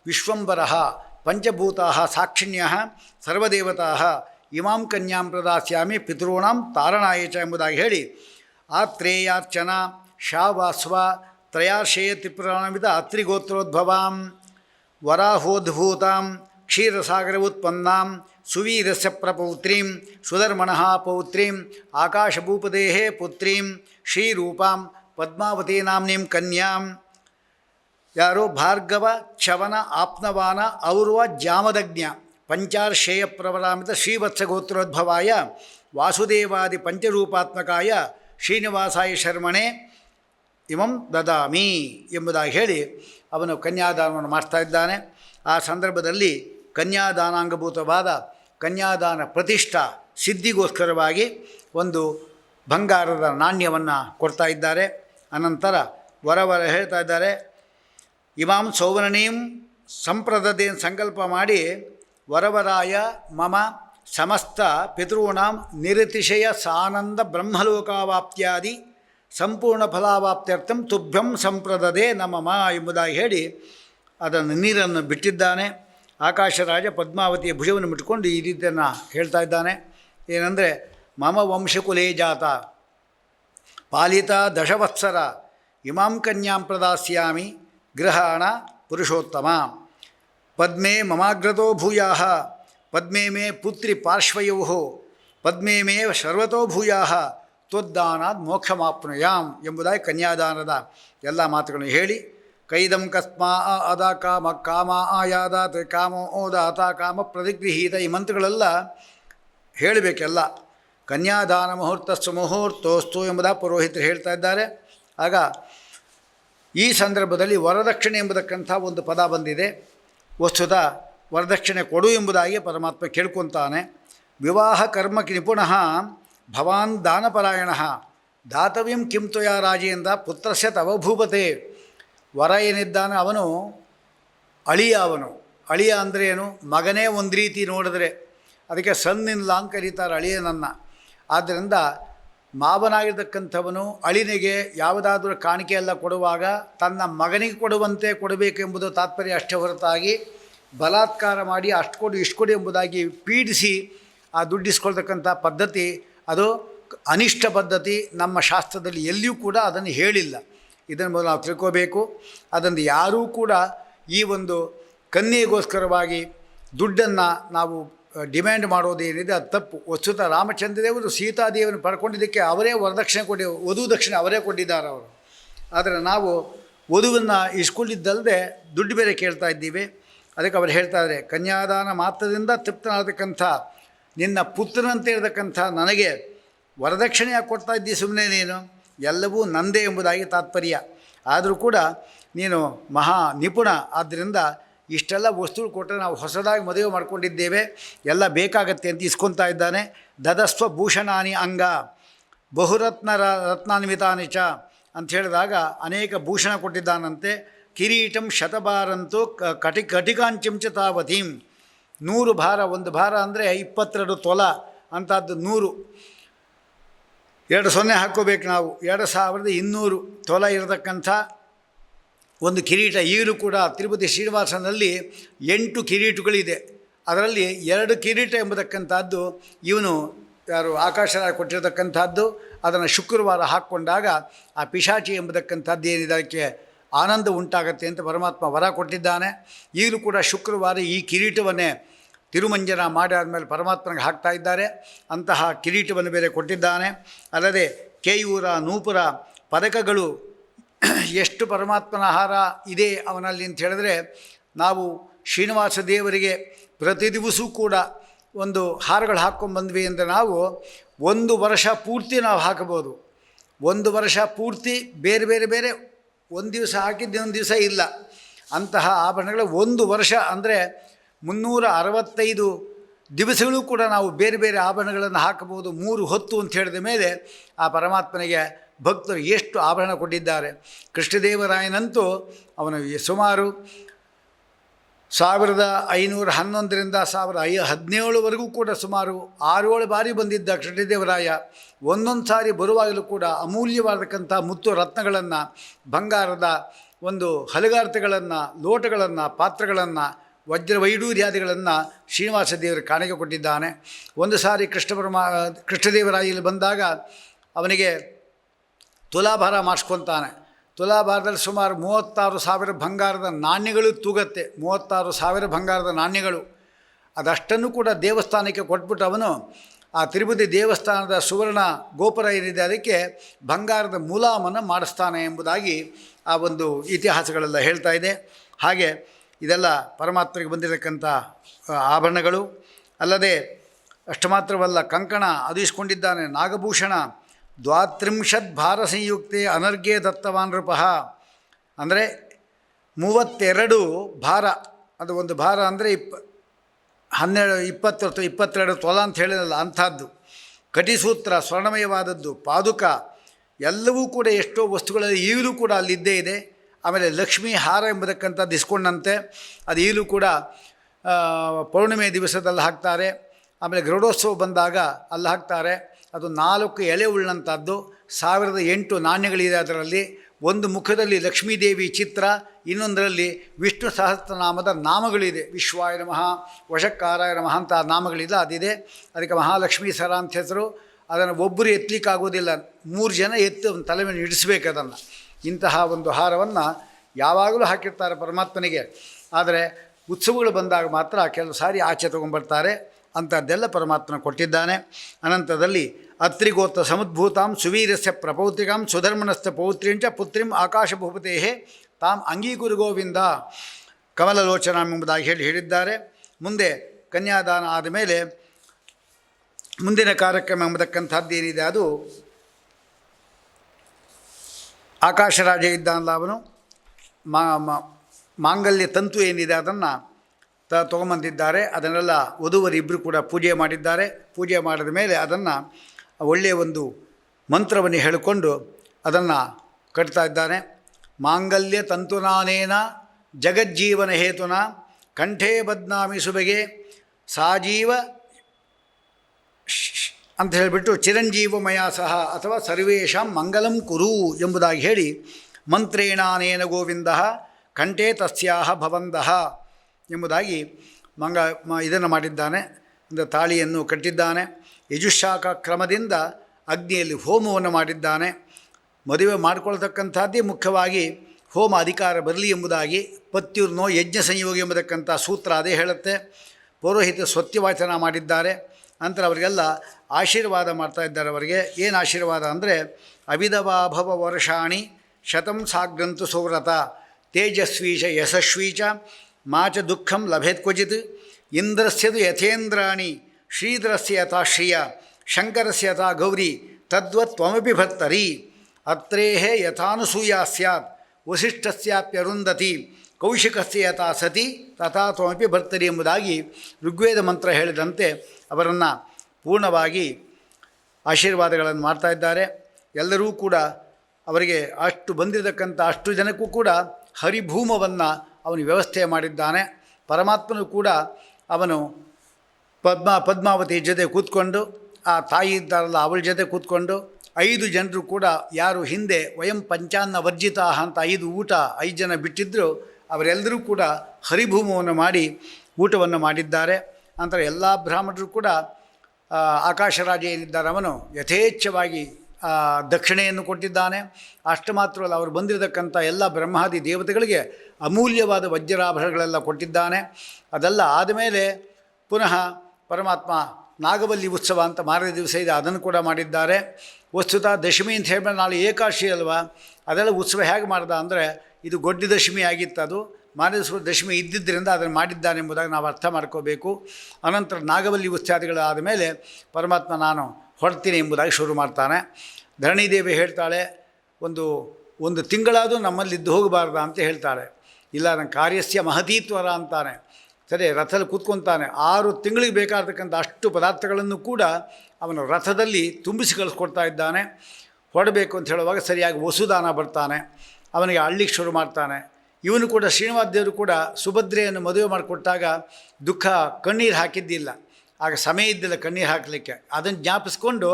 ವಿಶ್ವಂಬರ. ಪಂಚಭೂತಾ ಸಾಕ್ಷಿಣ್ಯ ಸರ್ವದೇವತಾ ಇಮಾಂ ಕನ್ಯಾಂ ಪ್ರದಾಸ್ಯಾಮಿ ಪಿತॄಣಾಂ ತಾರಣಾಯ ಚ ಎಂಬುದಾಗಿ ಹೇಳಿ. ಆತ್ರೇಯಾರ್ಚನ ಶಾವಾಸ್ವ ತ್ರಯಾಶಯ ತ್ರಿಪುರಾಣವಿದ ಅತ್ರಿಗೋತ್ರೋದ್ಭವಾಂ ವರಾಹೋದ್ಭೂತಾಂ ಕ್ಷೀರಸಾಗರ ಉತ್ಪನ್ನಾಂ ಸುವೀರಸ್ಯ ಪ್ರಪೌತ್ರೀಂ ಸುಧರ್ಮಣಃ ಪೌತ್ರೀಂ ಆಕಾಶಭೂಪದೇಃ ಪುತ್ರೀಂ ಶ್ರೀರೂಪಾಂ ಪದ್ಮಾವತಿ ನಾಮ್ನೀಂ ಕನ್ಯಾಂ ಯಾರು? ಭಾರ್ಗವ ಚವನ ಆಪ್ನವಾನ ಔರ್ವ ಜಾಮದಜ್ಞ ಪಂಚಾರ್ಷೇಯ ಪ್ರವರಾಮಿತ ಶ್ರೀವತ್ಸ ಗೋತ್ರೋದ್ಭವಾಯ ವಾಸುದೇವಾದಿ ಪಂಚರೂಪಾತ್ಮಕಾಯ, ಶ್ರೀನಿವಾಸಾಯ ಶರ್ಮಣೆ ಇಮಂ ದದಾಮಿ ಎಂಬುದಾಗಿ ಹೇಳಿ ಅವನು ಕನ್ಯಾದಾನವನ್ನು ಮಾಡ್ತಾ ಇದ್ದಾನೆ. ಆ ಸಂದರ್ಭದಲ್ಲಿ ಕನ್ಯಾದಾನಾಂಗಭೂತವಾದ ಕನ್ಯಾದಾನ ಪ್ರತಿಷ್ಠಾ ಸಿದ್ಧಿಗೋಸ್ಕರವಾಗಿ ಒಂದು ಬಂಗಾರದ ನಾಣ್ಯವನ್ನು ಕೊಡ್ತಾ ಇದ್ದಾರೆ. ಅನಂತರ ವರವರ ಹೇಳ್ತಾ ಇದ್ದಾರೆ. ಇಮಾಂ ಸೌವರ್ಣೀಂ ಸಂಪ್ರದದೇನ್ ಸಂಕಲ್ಪ ಮಾಡಿ, ವರವರಾಯ ಮಮ ಸಮಸ್ತ ಪಿತೃಣಾಂ ನಿರತಿಶಯ ಸಾನಂದ ಬ್ರಹ್ಮಲೋಕಾವಾಪ್ತ್ಯಾದಿ ಸಂಪೂರ್ಣ ಫಲಾವಾಪ್ತ್ಯರ್ಥಂ ತುಭ್ಯಂ ಸಂಪ್ರದದೆ ನಮಮ ಎಂಬುದಾಗಿ ಹೇಳಿ ಅದನ್ನು ನೀರನ್ನು ಬಿಟ್ಟಿದ್ದಾನೆ. ಆಕಾಶರಾಜ ಪದ್ಮಾವತಿಯ ಭುಜವನ್ನು ಮುಟ್ಕೊಂಡು ಈ ರೀತಿಯನ್ನು ಹೇಳ್ತಾ ಇದ್ದಾನೆ. ಏನಂದರೆ, ಮಮ ವಂಶಕುಲೇ ಜಾತ, ಪಾಲಿತ ದಶವತ್ಸರ, ಇಮಾಂ ಕನ್ಯಾಂ ಪ್ರದಾಸ್ಯಾಮಿ ಗೃಹಾಣ ಪುರುಷೋತ್ತಮ. ಪದ್ಮೇ ಮಮಾಗ್ರತೋ ಭೂಯಾ ಪದ್ಮೇ ಮೇ ಪುತ್ರಿ ಪಾರ್ಶ್ವಯೋ ಪದ್ಮೇ ಮೇ ಸರ್ವತೋ ಭೂಯಾ ತ್ವದ್ದಾನಾದ್ ಮೋಕ್ಷಮಾಪ್ನುಯಾಂ ಎಂಬುದಾಗಿ ಕನ್ಯಾದಾನದ ಎಲ್ಲ ಮಾತುಗಳನ್ನು ಹೇಳಿ, ಕೈದಂ ಕಸ್ಮಾ ಆ ಅದ ಕಾಮ ಕಾಮ ಆಯಾದಾತ್ ಕಾಮೋ ಓದಾತ ಕಾಮ ಪ್ರತಿಗೃಹೀತ ಈ ಮಂತ್ರಗಳೆಲ್ಲ ಹೇಳಬೇಕೆಲ್ಲ. ಕನ್ಯಾದಾನ ಮುಹೂರ್ತಸ್ಸು ಮುಹೂರ್ತೋಸ್ತು ಎಂಬುದಾಗಿ ಪುರೋಹಿತರು ಹೇಳ್ತಾ ಇದ್ದಾರೆ. ಆಗ ಈ ಸಂದರ್ಭದಲ್ಲಿ ವರದಕ್ಷಿಣೆ ಎಂಬುದಕ್ಕಂಥ ಒಂದು ಪದ ಬಂದಿದೆ. ವಸ್ತುತ ವರದಕ್ಷಿಣೆ ಕೊಡು ಎಂಬುದಾಗಿ ಪರಮಾತ್ಮ ಕೇಳ್ಕೊತಾನೆ. ವಿವಾಹ ಕರ್ಮಕ್ಕೆ ನಿಪುಣಃ ಭವಾನ್ ದಾನಪರಾಯಣ. ದಾತವ್ಯಂ ಕಿಂ ರಾಜೆಯಿಂದ ಪುತ್ರಸ್ಯ ತವಭೂಪತೆ ವರ ಏನಿದ್ದಾನೆ ಅವನು ಅಳಿಯ ಅವನು. ಅಳಿಯ ಅಂದರೆ ಏನು? ಮಗನೇ ಒಂದು ರೀತಿ ನೋಡಿದ್ರೆ. ಅದಕ್ಕೆ ಸನ್ನಿಲ್ಲ ಅಂತ ಕರೀತಾರೆ ಅಳಿಯನನ್ನು ಆದ್ದರಿಂದ ಮಾವನಾಗಿರ್ತಕ್ಕಂಥವನು ಅಳಿನಿಗೆ ಯಾವುದಾದ್ರೂ ಕಾಣಿಕೆಯೆಲ್ಲ ಕೊಡುವಾಗ ತನ್ನ ಮಗನಿಗೆ ಕೊಡುವಂತೆ ಕೊಡಬೇಕೆಂಬುದು ತಾತ್ಪರ್ಯ ಅಷ್ಟೇ ಹೊರತಾಗಿ ಬಲಾತ್ಕಾರ ಮಾಡಿ ಅಷ್ಟು ಕೊಡು, ಇಷ್ಟು ಕೊಡು ಎಂಬುದಾಗಿ ಪೀಡಿಸಿ ಆ ದುಡ್ಡಿಸ್ಕೊಳ್ತಕ್ಕಂಥ ಪದ್ಧತಿ, ಅದು ಅನಿಷ್ಟ ಪದ್ಧತಿ ನಮ್ಮ ಶಾಸ್ತ್ರದಲ್ಲಿ ಎಲ್ಲಿಯೂ ಕೂಡ ಅದನ್ನು ಹೇಳಿಲ್ಲ. ಇದನ್ನು ಮೊದಲು ನಾವು ತಿಳ್ಕೋಬೇಕು. ಅದನ್ನು ಯಾರೂ ಕೂಡ ಈ ಒಂದು ಕನ್ಯೆಗೋಸ್ಕರವಾಗಿ ದುಡ್ಡನ್ನು ನಾವು ಡಿಮ್ಯಾಂಡ್ ಮಾಡೋದೇನಿದೆ ಅದು ತಪ್ಪು. ವಸ್ತುತ ರಾಮಚಂದ್ರದೇವರು ಸೀತಾದೇವಿಯನ್ನು ಪಡ್ಕೊಂಡಿದ್ದಕ್ಕೆ ಅವರೇ ವರದಕ್ಷಿಣೆ ಕೊಡಿ, ವಧು ದಕ್ಷಿಣೆ ಅವರೇ ಕೊಟ್ಟಿದ್ದಾರೆ ಅವರು. ಆದರೆ ನಾವು ವಧುವನ್ನು ಇಸ್ಕೊಂಡಿದ್ದಲ್ಲದೆ ದುಡ್ಡು ಬೇರೆ ಕೇಳ್ತಾ ಇದ್ದೀವಿ. ಅದಕ್ಕೆ ಅವರು ಹೇಳ್ತಾ ಇದ್ದಾರೆ, ಕನ್ಯಾದಾನ ಮಾತ್ರದಿಂದ ತೃಪ್ತನಾಗತಕ್ಕಂಥ, ನಿನ್ನ ಪುತ್ರನಂತೆ ಇರತಕ್ಕಂಥ ನನಗೆ ವರದಕ್ಷಿಣೆಯಾಗಿ ಕೊಡ್ತಾ ಇದ್ದೀ ಸುಮ್ಮನೆ ನೀನು? ಎಲ್ಲವೂ ನಂದೇ ಎಂಬುದಾಗಿ ತಾತ್ಪರ್ಯ. ಆದರೂ ಕೂಡ ನೀನು ಮಹಾ ನಿಪುಣ. ಆದ್ದರಿಂದ ಇಷ್ಟೆಲ್ಲ ವಸ್ತುಗಳು ಕೊಟ್ಟರೆ ನಾವು ಹೊಸದಾಗಿ ಮದುವೆ ಮಾಡ್ಕೊಂಡಿದ್ದೇವೆ, ಎಲ್ಲ ಬೇಕಾಗತ್ತೆ ಅಂತ ಇಸ್ಕೊತಾ ಇದ್ದಾನೆ. ದದಸ್ವ ಭೂಷಣಾನಿ ಅಂಗ, ಬಹುರತ್ನ ರತ್ನಾನ್ವಿತಾನಿ ಚ ಅಂತ ಹೇಳಿದಾಗ ಅನೇಕ ಭೂಷಣ ಕೊಟ್ಟಿದ್ದಾನಂತೆ. ಕಿರೀಟಂ ಶತಭಾರಂತೂ ಕಟಿ ಕಟಿಕಾಂಚಿಂಚ ತಾವತೀಂ ನೂರು ಭಾರ, ಒಂದು ಭಾರ ಅಂದರೆ ಇಪ್ಪತ್ತೆರಡು ತೊಲ ಅಂಥದ್ದು ನೂರು. ಎರಡು ಸೊನ್ನೆ ಹಾಕ್ಕೋಬೇಕು ನಾವು. ಎರಡು ಸಾವಿರದ ಇನ್ನೂರು ತೊಲ ಇರತಕ್ಕಂಥ ಒಂದು ಕಿರೀಟ, ಈಗಲೂ ಕೂಡ ತಿರುಪತಿ ಶ್ರೀನಿವಾಸನಲ್ಲಿ ಎಂಟು ಕಿರೀಟಗಳಿದೆ. ಅದರಲ್ಲಿ ಎರಡು ಕಿರೀಟ ಎಂಬತಕ್ಕಂಥದ್ದು ಇವನು ಯಾರು ಆಕಾಶ ಕೊಟ್ಟಿರತಕ್ಕಂಥದ್ದು, ಅದನ್ನು ಶುಕ್ರವಾರ ಹಾಕ್ಕೊಂಡಾಗ ಆ ಪಿಶಾಚಿ ಎಂಬತಕ್ಕಂಥದ್ದು ಏನಿದೆ, ಅದಕ್ಕೆ ಆನಂದ ಉಂಟಾಗತ್ತೆ ಅಂತ ಪರಮಾತ್ಮ ವರ ಕೊಟ್ಟಿದ್ದಾನೆ. ಈಗಲೂ ಕೂಡ ಶುಕ್ರವಾರ ಈ ಕಿರೀಟವನ್ನೇ ತಿರುಮಂಜನ ಮಾಡಿ ಆದಮೇಲೆ ಪರಮಾತ್ಮನಿಗೆ ಹಾಕ್ತಾ ಇದ್ದಾರೆ. ಅಂತಹ ಕಿರೀಟವನ್ನು ಬೇರೆ ಕೊಟ್ಟಿದ್ದಾನೆ. ಅಲ್ಲದೆ ಕೇಯೂರ ನೂಪುರ ಪದಕಗಳು ಎಷ್ಟು ಪರಮಾತ್ಮನ ಆಹಾರ ಇದೆ ಅವನಲ್ಲಿ ಅಂತ ಹೇಳಿದ್ರೆ, ನಾವು ಶ್ರೀನಿವಾಸ ದೇವರಿಗೆ ಪ್ರತಿ ದಿವಸೂ ಕೂಡ ಒಂದು ಹಾರಗಳು ಹಾಕ್ಕೊಂಡು ಬಂದ್ವಿ ಅಂದರೆ ನಾವು ಒಂದು ವರ್ಷ ಪೂರ್ತಿ ನಾವು ಹಾಕಬೋದು ಒಂದು ವರ್ಷ ಪೂರ್ತಿ ಬೇರೆ ಬೇರೆ ಬೇರೆ ಒಂದು ದಿವಸ ಹಾಕಿದ್ದು ಒಂದು ದಿವಸ ಇಲ್ಲ. ಅಂತಹ ಆಭರಣಗಳು ಒಂದು ವರ್ಷ ಅಂದರೆ ಮುನ್ನೂರ ಅರವತ್ತೈದು ದಿವಸಗಳು ಕೂಡ ನಾವು ಬೇರೆ ಬೇರೆ ಆಭರಣಗಳನ್ನು ಹಾಕಬಹುದು, ಮೂರು ಹೊತ್ತು ಅಂತ ಹೇಳಿದ ಮೇಲೆ ಆ ಪರಮಾತ್ಮನಿಗೆ ಭಕ್ತರು ಎಷ್ಟು ಆಭರಣ ಕೊಟ್ಟಿದ್ದಾರೆ. ಕೃಷ್ಣದೇವರಾಯನಂತೂ ಅವನು ಸುಮಾರು ಸಾವಿರದ ಐನೂರ ಹನ್ನೊಂದರಿಂದ ಸಾವಿರದ ಐ ಹದಿನೇಳುವರೆಗೂ ಕೂಡ ಸುಮಾರು ಆರೇಳು ಬಾರಿ ಬಂದಿದ್ದ ಕೃಷ್ಣದೇವರಾಯ ಒಂದೊಂದು ಸಾರಿ ಬರುವಾಗಲೂ ಕೂಡ ಅಮೂಲ್ಯವಾದಕ್ಕಂಥ ಮುತ್ತು ರತ್ನಗಳನ್ನು, ಬಂಗಾರದ ಒಂದು ಹಲಗಾರ್ತೆಗಳನ್ನು, ಲೋಟಗಳನ್ನು, ಪಾತ್ರಗಳನ್ನು, ವಜ್ರ ವೈಡೂರ್ಯಾದಿಗಳನ್ನು ಶ್ರೀನಿವಾಸ ದೇವರು ಕಾಣಿಕೆ ಕೊಟ್ಟಿದ್ದಾನೆ. ಒಂದು ಸಾರಿ ಕೃಷ್ಣ ಪರಮ ಕೃಷ್ಣದೇವರಾಯಲ್ಲಿ ಬಂದಾಗ ಅವನಿಗೆ ತುಲಾಭಾರ ಮಾಡಿಸ್ಕೊತಾನೆ. ತುಲಾಭಾರದಲ್ಲಿ ಸುಮಾರು ಮೂವತ್ತಾರು ಸಾವಿರ ಬಂಗಾರದ ನಾಣ್ಯಗಳು ತೂಗತ್ತೆ. ಮೂವತ್ತಾರು ಸಾವಿರ ಬಂಗಾರದ ನಾಣ್ಯಗಳು. ಅದಷ್ಟನ್ನು ಕೂಡ ದೇವಸ್ಥಾನಕ್ಕೆ ಕೊಟ್ಬಿಟ್ಟು ಅವನು ಆ ತಿರುಪತಿ ದೇವಸ್ಥಾನದ ಸುವರ್ಣ ಗೋಪುರ ಏನಿದೆ ಅದಕ್ಕೆ ಬಂಗಾರದ ಮುಲಾಮನ್ನು ಮಾಡಿಸ್ತಾನೆ ಎಂಬುದಾಗಿ ಆ ಒಂದು ಇತಿಹಾಸಗಳೆಲ್ಲ ಹೇಳ್ತಾ ಇದೆ. ಹಾಗೆ ಇದೆಲ್ಲ ಪರಮಾತ್ಮರಿಗೆ ಬಂದಿರತಕ್ಕಂಥ ಆಭರಣಗಳು. ಅಲ್ಲದೆ ಅಷ್ಟು ಮಾತ್ರವಲ್ಲ ಕಂಕಣ ಅದು ಇಸ್ಕೊಂಡಿದ್ದಾನೆ ನಾಗಭೂಷಣ. ದ್ವಾತ್ರಿಂಶತ್ ಭಾರ ಸಂಯುಕ್ತೆ ಅನರ್ಘ್ಯ ದತ್ತವಾನ್ ನೃಪಃ ಅಂದರೆ ಮೂವತ್ತೆರಡು ಭಾರ, ಅದು ಒಂದು ಭಾರ ಅಂದರೆ ಇಪ್ಪ, ಹನ್ನೆರಡು, ಇಪ್ಪತ್ತು ಇಪ್ಪತ್ತೆರಡು ತೊಲ ಅಂತ ಹೇಳಿದಲ್ಲ ಅಂಥದ್ದು. ಕಟಿಸೂತ್ರ ಸ್ವರ್ಣಮಯವಾದದ್ದು, ಪಾದುಕ, ಎಲ್ಲವೂ ಕೂಡ ಎಷ್ಟೋ ವಸ್ತುಗಳಲ್ಲಿ ಈಗಲೂ ಕೂಡ ಅಲ್ಲಿದ್ದೇ ಇದೆ. ಆಮೇಲೆ ಲಕ್ಷ್ಮೀ ಹಾರ ಎಂಬುದಕ್ಕಂಥ ಇಸ್ಕೊಂಡಂತೆ ಅದು ಈಗಲೂ ಕೂಡ ಪೌರ್ಣಿಮೆ ದಿವಸದಲ್ಲಿ ಹಾಕ್ತಾರೆ. ಆಮೇಲೆ ಗರುಡೋತ್ಸವ ಬಂದಾಗ ಅಲ್ಲಿ ಹಾಕ್ತಾರೆ. ಅದು ನಾಲ್ಕು ಎಲೆ ಉಳ್ಳಂಥದ್ದು. ಸಾವಿರದ ಎಂಟು ನಾಣ್ಯಗಳಿದೆ ಅದರಲ್ಲಿ. ಒಂದು ಮುಖದಲ್ಲಿ ಲಕ್ಷ್ಮೀದೇವಿ ಚಿತ್ರ, ಇನ್ನೊಂದರಲ್ಲಿ ವಿಷ್ಣು ಸಹಸ್ರನಾಮದ ನಾಮಗಳಿದೆ. ವಿಶ್ವಾಯ ನಮಃ, ವಶಕ್ಕಾರಾಯ ನಮಃ ಅಂತ ನಾಮಗಳಿದೆ ಅದಿದೆ. ಅದಕ್ಕೆ ಮಹಾಲಕ್ಷ್ಮೀ ಸರ ಅಂತ ಹೆಸರು. ಅದನ್ನು ಒಬ್ಬರು ಎತ್ತಲಿಕ್ಕಾಗೋದಿಲ್ಲ ಮೂರು ಜನ ಎತ್ತು ಒಂದು ತಲೆ ಮೇಲೆ ಇಡಿಸ್ಬೇಕು ಅದನ್ನು. ಇಂತಹ ಒಂದು ಹಾರವನ್ನು ಯಾವಾಗಲೂ ಹಾಕಿರ್ತಾರೆ ಪರಮಾತ್ಮನಿಗೆ. ಆದರೆ, ಉತ್ಸವಗಳು ಬಂದಾಗ ಮಾತ್ರ ಕೆಲವು ಸಾರಿ ಆಚೆ ತೊಗೊಂಬರ್ತಾರೆ ಅಂಥದ್ದೆಲ್ಲ ಪರಮಾತ್ಮನ ಕೊಟ್ಟಿದ್ದಾನೆ. ಅನಂತರದಲ್ಲಿ ಅತ್ರಿಗೋತ್ರ ಸಮದ್ಭೂತಾಂ ಸುವೀರಸ್ಯ ಪ್ರಪೌತ್ರಿಕಾಂ ಸುಧರ್ಮನಸ್ಥ ಪೌತ್ರಿಂಚ ಪುತ್ರಿಂ ಆಕಾಶ ತಾಂ ಅಂಗೀಕುರು ಗೋವಿಂದ ಕಮಲಲೋಚನ ಎಂಬುದಾಗಿ ಹೇಳಿ ಹೇಳಿದ್ದಾರೆ. ಮುಂದೆ ಕನ್ಯಾದಾನ ಆದಮೇಲೆ ಮುಂದಿನ ಕಾರ್ಯಕ್ರಮ ಎಂಬತಕ್ಕಂಥದ್ದು ಏನಿದೆ ಅದು ಆಕಾಶರಾಜ ಇದ್ದಾನಲ್ಲ ಅವನು. ಮಾ- ಮಾಂಗಲ್ಯ ತಂತು ಏನಿದೆ ಅದನ್ನು ತ ತೊಗೊಂಬಂದಿದ್ದಾರೆ. ಅದನ್ನೆಲ್ಲ ವಧುವರಿಬ್ಬರು ಕೂಡ ಪೂಜೆ ಮಾಡಿದ್ದಾರೆ. ಪೂಜೆ ಮಾಡಿದ ಮೇಲೆ ಅದನ್ನು ಒಳ್ಳೆಯ ಒಂದು ಮಂತ್ರವನ್ನು ಹೇಳಿಕೊಂಡು ಅದನ್ನು ಕಟ್ತಾ ಇದ್ದಾನೆ. ಮಾಂಗಲ್ಯ ತಂತುನಾನೇನ ಜಗಜ್ಜೀವನ ಹೇತುನ ಕಂಠೇ ಬದ್ನಾಮಿ ಸುಬೆಗೆ ಸಾಜೀವ ಅಂತ ಹೇಳಿಬಿಟ್ಟು ಚಿರಂಜೀವಮಯ ಸಹ ಅಥವಾ ಸರ್ವೇಷಂ ಮಂಗಲಂ ಕುರು ಎಂಬುದಾಗಿ ಹೇಳಿ ಮಂತ್ರೇಣಾನೇನ ಗೋವಿಂದ ಕಂಠೇ ತಸ್ಯಾಹ ಭವಂದಹ ಎಂಬುದಾಗಿ ಮಂಗ ಇದನ್ನು ಮಾಡಿದ್ದಾನೆ. ಅಂದರೆ ತಾಳಿಯನ್ನು ಕಟ್ಟಿದ್ದಾನೆ. ಯಜುಶಾಖ ಕ್ರಮದಿಂದ ಅಗ್ನಿಯಲ್ಲಿ ಹೋಮವನ್ನು ಮಾಡಿದ್ದಾನೆ. ಮದುವೆ ಮಾಡಿಕೊಳ್ತಕ್ಕಂಥದ್ದೇ ಮುಖ್ಯವಾಗಿ ಹೋಮ ಅಧಿಕಾರ ಬರಲಿ ಎಂಬುದಾಗಿ ಪತ್ಯುರ್ನೋ ಯಜ್ಞ ಸಂಯೋಗ ಎಂಬತಕ್ಕಂಥ ಸೂತ್ರ ಅದೇ ಹೇಳುತ್ತೆ. ಪೌರೋಹಿತ ಸ್ವತ್ಯವಾಚನ ಮಾಡಿದ್ದಾರೆ. ನಂತರ ಅವರಿಗೆಲ್ಲ ಆಶೀರ್ವಾದ ಮಾಡ್ತಾ ಇದ್ದಾರೆ ಅವರಿಗೆ. ಏನು ಆಶೀರ್ವಾದ ಅಂದರೆ ಅವಿಧವಾಭವ ವರ್ಷಾಣಿ ಶತಂ ಸಾಗ್ರಂತು ಸುವ್ರತ ತೇಜಸ್ವೀಚ ಚ ಯಶಸ್ವಿ ಚ ಮಾ ಚ ದುಃಖಂ ಲಭೇತ್ ಕ್ವಚಿತ್. ಇಂದ್ರಸ್ಯದು ಯಥೇಂದ್ರಾಣಿ, ಶ್ರೀಧರಸ್ಯ ಯಥಾ ಶ್ರಿಯ, ಶಂಕರಸ್ಯ ಯಥಾ ಗೌರಿ, ತದ್ವತ್ ತ್ವಮಪಿ ಭರ್ತರಿ ಅತ್ರೇಹ ಯಥಾನುಸೂಯ ಸ್ಯಾತ್ ವಸಿಷ್ಠಸ್ಯಾಪ್ಯರುಂಧತಿ ಕೌಶಿಕಸ್ಯ ಯಥಾ ಸತಿ, ತಥಾ ತ್ವಮಪಿ ಭರ್ತರಿ ಎಂಬುದಾಗಿ ಋಗ್ವೇದ ಮಂತ್ರ ಹೇಳಿದಂತೆ ಅವರನ್ನು ಪೂರ್ಣವಾಗಿ ಆಶೀರ್ವಾದಗಳನ್ನು ಮಾಡ್ತಾ ಇದ್ದಾರೆ. ಎಲ್ಲರೂ ಕೂಡ ಅವರಿಗೆ ಅಷ್ಟು ಬಂದಿರತಕ್ಕಂಥ ಅಷ್ಟು ಜನಕ್ಕೂ ಕೂಡ ಹರಿಭೂಮವನ್ನು ಅವನು ವ್ಯವಸ್ಥೆ ಮಾಡಿದ್ದಾನೆ. ಪರಮಾತ್ಮನು ಕೂಡ ಅವನು ಪದ್ಮ, ಪದ್ಮಾವತಿ ಜೊತೆ ಕೂತ್ಕೊಂಡು, ಆ ತಾಯಿ ಇದ್ದಾರಲ್ಲ ಅವಳ ಜೊತೆ ಕೂತ್ಕೊಂಡು, ಐದು ಜನರು ಕೂಡ ಯಾರು ಹಿಂದೆ ವಯಂ ಪಂಚಾನ್ನ ವರ್ಜಿತ ಅಂತ ಐದು ಊಟ ಐದು ಜನ ಬಿಟ್ಟಿದ್ದರು ಅವರೆಲ್ಲರೂ ಕೂಡ ಹರಿಭೂಮವನ್ನು ಮಾಡಿ ಊಟವನ್ನು ಮಾಡಿದ್ದಾರೆ. ನಂತರ ಎಲ್ಲ ಬ್ರಾಹ್ಮಣರು ಕೂಡ ಆಕಾಶರಾಜ ಏನಿದ್ದಾರೆ ಅವನು ಯಥೇಚ್ಛವಾಗಿ ದಕ್ಷಿಣೆಯನ್ನು ಕೊಟ್ಟಿದ್ದಾನೆ. ಅಷ್ಟು ಮಾತ್ರವಲ್ಲ, ಅವರು ಬಂದಿರತಕ್ಕಂಥ ಎಲ್ಲ ಬ್ರಹ್ಮಾದಿ ದೇವತೆಗಳಿಗೆ ಅಮೂಲ್ಯವಾದ ವಜ್ರಾಭರಣಗಳೆಲ್ಲ ಕೊಟ್ಟಿದ್ದಾನೆ. ಅದೆಲ್ಲ ಆದಮೇಲೆ ಪುನಃ ಪರಮಾತ್ಮ ನಾಗಬಲ್ಲಿ ಉತ್ಸವ ಅಂತ ಮಾರನೇ ದಿವಸ ಇದೆ, ಅದನ್ನು ಕೂಡ ಮಾಡಿದ್ದಾರೆ. ವಸ್ತುತ ದಶಮಿ ಅಂತ ಹೇಳಿದ್ರೆ ನಾಳೆ ಏಕಾಶಿ ಅಲ್ವಾ? ಅದೆಲ್ಲ ಉತ್ಸವ ಹೇಗೆ ಮಾಡ್ದ ಅಂದರೆ, ಇದು ಗೊಡ್ಡಿ ದಶಮಿ ಆಗಿತ್ತು ಅದು. ಮಾರನೇ ದಿವಸ ದಶಮಿ ಇದ್ದಿದ್ದರಿಂದ ಅದನ್ನು ಮಾಡಿದ್ದಾನೆ ಎಂಬುದಾಗಿ ನಾವು ಅರ್ಥ ಮಾಡ್ಕೋಬೇಕು. ಅನಂತರ ನಾಗಬಲ್ಲಿ ಉತ್ಸಾದಿಗಳಾದ ಮೇಲೆ ಪರಮಾತ್ಮ, ನಾನು ಹೊರಡ್ತೀನಿ ಎಂಬುದಾಗಿ ಶುರು ಮಾಡ್ತಾನೆ. ಧರಣಿದೇವಿ ಹೇಳ್ತಾಳೆ, ಒಂದು ಒಂದು ತಿಂಗಳಾದರೂ ನಮ್ಮಲ್ಲಿದ್ದು ಹೋಗಬಾರ್ದ ಅಂತ ಹೇಳ್ತಾಳೆ ಇಲ್ಲ ನನ್ನ ಕಾರ್ಯಸ್ಯ ಮಹತೀತ್ವರ ಅಂತಾನೆ. ಸರಿ, ರಥದಲ್ಲಿ ಕೂತ್ಕೊತಾನೆ. ಆರು ತಿಂಗಳಿಗೆ ಬೇಕಾಗಿರ್ತಕ್ಕಂಥ ಅಷ್ಟು ಪದಾರ್ಥಗಳನ್ನು ಕೂಡ ಅವನು ರಥದಲ್ಲಿ ತುಂಬಿಸಿ ಕಳಿಸ್ಕೊಡ್ತಾ ಇದ್ದಾನೆ. ಹೊಡಬೇಕು ಅಂತ ಹೇಳುವಾಗ ಸರಿಯಾಗಿ ವಸುದಾನ ಬರ್ತಾನೆ. ಅವನಿಗೆ ಅಳ್ಳಿಗೆ ಶುರು ಮಾಡ್ತಾನೆ. ಇವನು ಕೂಡ ಶ್ರೀನಿವಾಸ ದೇವರು ಕೂಡ ಸುಭದ್ರೆಯನ್ನು ಮದುವೆ ಮಾಡಿಕೊಟ್ಟಾಗ ದುಃಖ ಕಣ್ಣೀರು ಹಾಕಿದ್ದಿಲ್ಲ. ಆಗ ಸಮಯ ಇದ್ದಿಲ್ಲ ಕಣ್ಣೀರು ಹಾಕಲಿಕ್ಕೆ. ಅದನ್ನು ಜ್ಞಾಪಿಸ್ಕೊಂಡು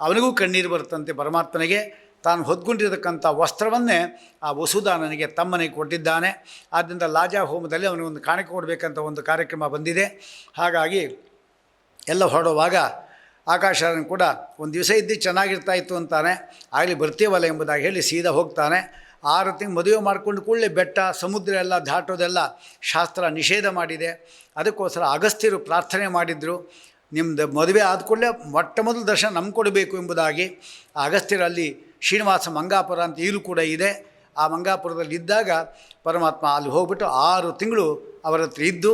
ಅವನಿಗೂ ಕಣ್ಣೀರು ಬರುತ್ತಂತೆ ಪರಮಾತ್ಮನಿಗೆ. ತಾನು ಹೊದ್ಕೊಂಡಿರತಕ್ಕಂಥ ವಸ್ತ್ರವನ್ನೇ ಆ ವಸುದಾನನಿಗೆ ತಮ್ಮನಿಗೆ ಕೊಟ್ಟಿದ್ದಾನೆ. ಆದ್ದರಿಂದ ಲಾಜಾ ಹೋಮದಲ್ಲಿ ಅವನಿಗೆ ಒಂದು ಕಾಣಿಕೆ ಕೊಡಬೇಕಂತ ಒಂದು ಕಾರ್ಯಕ್ರಮ ಬಂದಿದೆ. ಹಾಗಾಗಿ ಎಲ್ಲ ಹೊರಡುವಾಗ ಆಕಾಶನ ಕೂಡ ಒಂದು ದಿವಸ ಇದ್ದು ಚೆನ್ನಾಗಿರ್ತಾ ಇತ್ತು ಅಂತಾನೆ. ಆಗಲಿ ಬರ್ತೀವಲ್ಲ ಎಂಬುದಾಗಿ ಹೇಳಿ ಸೀದಾ ಹೋಗ್ತಾನೆ. ಆರು ತಿಂಗಳು ಮದುವೆ ಮಾಡಿಕೊಂಡು ಕೂಡಲೇ ಬೆಟ್ಟ, ಸಮುದ್ರ ಎಲ್ಲ ದಾಟೋದೆಲ್ಲ ಶಾಸ್ತ್ರ ನಿಷೇಧ ಮಾಡಿದೆ. ಅದಕ್ಕೋಸ್ಕರ ಅಗಸ್ತ್ಯರು ಪ್ರಾರ್ಥನೆ ಮಾಡಿದರು. ನಿಮ್ಮದು ಮದುವೆ ಆದ ಕೂಡಲೇ ಮೊಟ್ಟ ಮೊದಲು ದರ್ಶನ ನಮ್ಗೆ ಕೊಡಬೇಕು ಎಂಬುದಾಗಿ ಅಗಸ್ತ್ಯರಲ್ಲಿ ಶ್ರೀನಿವಾಸ ಮಂಗಾಪುರ ಅಂತ ಈಗಲೂ ಕೂಡ ಇದೆ. ಆ ಮಂಗಾಪುರದಲ್ಲಿ ಇದ್ದಾಗ ಪರಮಾತ್ಮ ಅಲ್ಲಿ ಹೋಗ್ಬಿಟ್ಟು ಆರು ತಿಂಗಳು ಅವರ ಹತ್ರ ಇದ್ದು,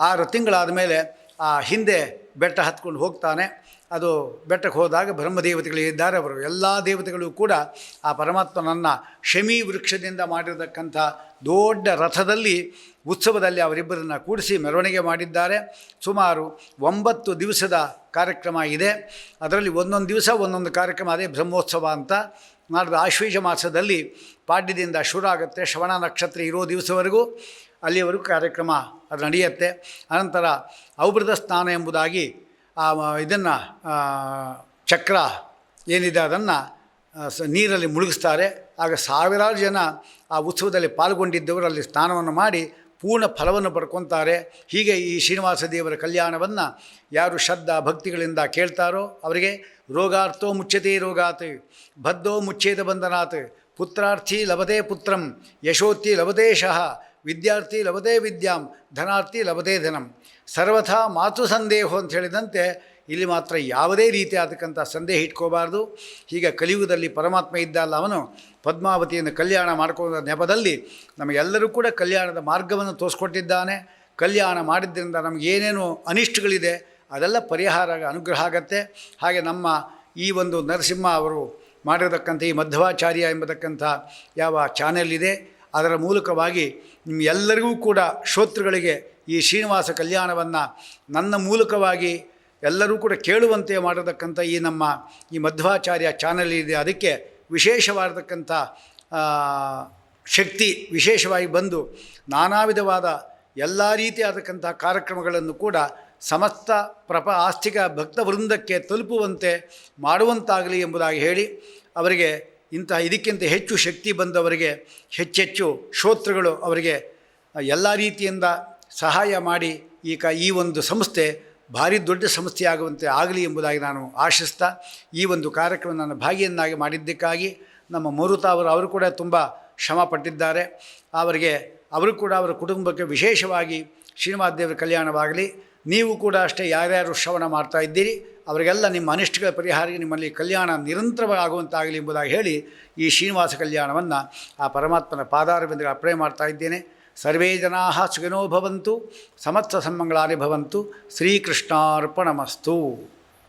ಆರು ತಿಂಗಳಾದ ಮೇಲೆ ಆ ಹಿಂದೆ ಬೆಟ್ಟ ಹತ್ಕೊಂಡು ಹೋಗ್ತಾನೆ. ಅದು ಬೆಟ್ಟಕ್ಕೆ ಹೋದಾಗ ಬ್ರಹ್ಮದೇವತೆಗಳು ಇದ್ದಾರೆ. ಅವರು ಎಲ್ಲ ದೇವತೆಗಳು ಕೂಡ ಆ ಪರಮಾತ್ಮನನ್ನು ಶಮಿ ವೃಕ್ಷದಿಂದ ಮಾಡಿರತಕ್ಕಂಥ ದೊಡ್ಡ ರಥದಲ್ಲಿ ಉತ್ಸವದಲ್ಲಿ ಅವರಿಬ್ಬರನ್ನು ಕೂಡಿಸಿ ಮೆರವಣಿಗೆ ಮಾಡಿದ್ದಾರೆ. ಸುಮಾರು ಒಂಬತ್ತು ದಿವಸದ ಕಾರ್ಯಕ್ರಮ ಇದೆ. ಅದರಲ್ಲಿ ಒಂದೊಂದು ದಿವಸ ಒಂದೊಂದು ಕಾರ್ಯಕ್ರಮ, ಅದೇ ಬ್ರಹ್ಮೋತ್ಸವ ಅಂತ. ನಾಡ್ದು ಆಶ್ವೀಜ ಮಾಸದಲ್ಲಿ ಪಾಡ್ಯದಿಂದ ಶುರು ಆಗುತ್ತೆ. ಶ್ರವಣ ನಕ್ಷತ್ರ ಇರೋ ದಿವಸವರೆಗೂ ಅಲ್ಲಿಯವರೆಗೂ ಕಾರ್ಯಕ್ರಮ ಅದು ನಡೆಯುತ್ತೆ. ಅನಂತರ ಔಬ್ರದ ಸ್ನಾನ ಎಂಬುದಾಗಿ ಆ, ಇದನ್ನು ಚಕ್ರ ಏನಿದೆ ಅದನ್ನು ಸ, ನೀರಲ್ಲಿ ಮುಳುಗಿಸ್ತಾರೆ. ಆಗ ಸಾವಿರಾರು ಜನ ಆ ಉತ್ಸವದಲ್ಲಿ ಪಾಲ್ಗೊಂಡಿದ್ದವರು ಅಲ್ಲಿ ಸ್ನಾನವನ್ನು ಮಾಡಿ ಪೂರ್ಣ ಫಲವನ್ನು ಪಡ್ಕೊತಾರೆ. ಹೀಗೆ ಈ ಶ್ರೀನಿವಾಸ ದೇವರ ಕಲ್ಯಾಣವನ್ನು ಯಾರು ಶ್ರದ್ಧಾ ಭಕ್ತಿಗಳಿಂದ ಕೇಳ್ತಾರೋ ಅವರಿಗೆ ರೋಗಾರ್ಥೋ ಮುಚ್ಚತೆ ರೋಗಾತ್ ಬದ್ಧೋ ಮುಚ್ಚೇದ ಬಂಧನಾತ್, ಪುತ್ರಾರ್ಥಿ ಲಭತೆ ಪುತ್ರಂ ಯಶೋತಿ ಲಭತೆ ಶಃ, ವಿದ್ಯಾರ್ಥಿ ಲಭತೆ ವಿದ್ಯಾಂ, ಧನಾರ್ಥಿ ಲಭತೆ ಧನಂ. ಸರ್ವಥಾ ಮಾತು ಸಂದೇಹ ಅಂತ ಹೇಳಿದಂತೆ ಇಲ್ಲಿ ಮಾತ್ರ ಯಾವುದೇ ರೀತಿಯಾದಕ್ಕಂಥ ಸಂದೇಹ ಇಟ್ಕೋಬಾರ್ದು. ಹೀಗೆ ಕಲಿಯುಗದಲ್ಲಿ ಪರಮಾತ್ಮ ಇದ್ದಲ್ಲ ಅವನು ಪದ್ಮಾವತಿಯನ್ನು ಕಲ್ಯಾಣ ಮಾಡ್ಕೊಂಡ ನೆಪದಲ್ಲಿ ನಮಗೆಲ್ಲರೂ ಕೂಡ ಕಲ್ಯಾಣದ ಮಾರ್ಗವನ್ನು ತೋರಿಸ್ಕೊಟ್ಟಿದ್ದಾನೆ. ಕಲ್ಯಾಣ ಮಾಡಿದ್ದರಿಂದ ನಮಗೆ ಏನೇನು ಅನಿಷ್ಟಗಳಿದೆ, ಅದೆಲ್ಲ ಪರಿಹಾರ ಅನುಗ್ರಹ ಆಗತ್ತೆ. ಹಾಗೆ ನಮ್ಮ ಈ ಒಂದು ನರಸಿಂಹ ಅವರು ಮಾಡಿರತಕ್ಕಂಥ ಈ ಮಧ್ವಾಚಾರ್ಯ ಎಂಬತಕ್ಕಂಥ ಯಾವ ಚಾನೆಲ್ ಇದೆ, ಅದರ ಮೂಲಕವಾಗಿ ನಿಮ್ಮೆಲ್ಲರಿಗೂ ಕೂಡ ಶ್ರೋತೃಗಳಿಗೆ ಈ ಶ್ರೀನಿವಾಸ ಕಲ್ಯಾಣವನ್ನು ನನ್ನ ಮೂಲಕವಾಗಿ ಎಲ್ಲರೂ ಕೂಡ ಕೇಳುವಂತೆ ಮಾಡತಕ್ಕಂಥ ಈ ನಮ್ಮ ಈ ಮಧ್ವಾಚಾರ್ಯ ಚಾನಲ್ ಇದೆ. ಅದಕ್ಕೆ ವಿಶೇಷವಾಗಿರ್ತಕ್ಕಂಥ ಆ, ಶಕ್ತಿ ವಿಶೇಷವಾಗಿ ಬಂದು ನಾನಾ ವಿಧವಾದ ಎಲ್ಲ ರೀತಿಯಾದಕ್ಕಂಥ ಕಾರ್ಯಕ್ರಮಗಳನ್ನು ಕೂಡ ಸಮಸ್ತ ಪ್ರಪ ಆಸ್ತಿಕ ಭಕ್ತ ವೃಂದಕ್ಕೆ ತಲುಪುವಂತೆ ಮಾಡುವಂತಾಗಲಿ ಎಂಬುದಾಗಿ ಹೇಳಿ ಅವರಿಗೆ ಇಂತಹ ಇದಕ್ಕಿಂತ ಹೆಚ್ಚು ಶಕ್ತಿ ಬಂದವರಿಗೆ ಹೆಚ್ಚೆಚ್ಚು ಶ್ರೋತೃಗಳು ಅವರಿಗೆ ಎಲ್ಲ ರೀತಿಯಿಂದ ಸಹಾಯ ಮಾಡಿ ಈಗ ಈ ಒಂದು ಸಂಸ್ಥೆ ಭಾರಿ ದೊಡ್ಡ ಸಮಸ್ಯೆಯಾಗುವಂತೆ ಆಗಲಿ ಎಂಬುದಾಗಿ ನಾನು ಆಶಿಸ್ತಾ ಈ ಒಂದು ಕಾರ್ಯಕ್ರಮ ನನ್ನ ಭಾಗಿಯನ್ನಾಗಿ ಮಾಡಿದ್ದಕ್ಕಾಗಿ ನಮ್ಮ ಮರುತ ಅವರು ಅವರು ಕೂಡ ತುಂಬ ಶ್ರಮ ಪಟ್ಟಿದ್ದಾರೆ. ಅವರಿಗೆ, ಅವರು ಕೂಡ ಅವರ ಕುಟುಂಬಕ್ಕೆ ವಿಶೇಷವಾಗಿ ಶ್ರೀನಿವಾಸ ದೇವರ ಕಲ್ಯಾಣವಾಗಲಿ. ನೀವು ಕೂಡ ಅಷ್ಟೇ ಯಾರ್ಯಾರು ಶ್ರವಣ ಮಾಡ್ತಾ ಇದ್ದೀರಿ, ಅವರಿಗೆಲ್ಲ ನಿಮ್ಮ ಅನಿಷ್ಟಗಳ ಪರಿಹಾರಕ್ಕೆ ನಿಮ್ಮಲ್ಲಿ ಕಲ್ಯಾಣ ನಿರಂತರವಾಗುವಂತಾಗಲಿ ಎಂಬುದಾಗಿ ಹೇಳಿ ಈ ಶ್ರೀನಿವಾಸ ಕಲ್ಯಾಣವನ್ನು ಆ ಪರಮಾತ್ಮನ ಪಾದಾರವಿಂದಕ್ಕೆ ಅಪ್ರೇ ಮಾಡ್ತಾ ಇದ್ದೇನೆ. ಸರ್ವೇ ಜನಾ ಸುಖಿನೋ ಭವಂತು ಸಮತ್ಸ ಸನ್ಮಂಗಳಾನಿ ಭವಂತು ಶ್ರೀಕೃಷ್ಣಾರ್ಪಣಮಸ್ತು.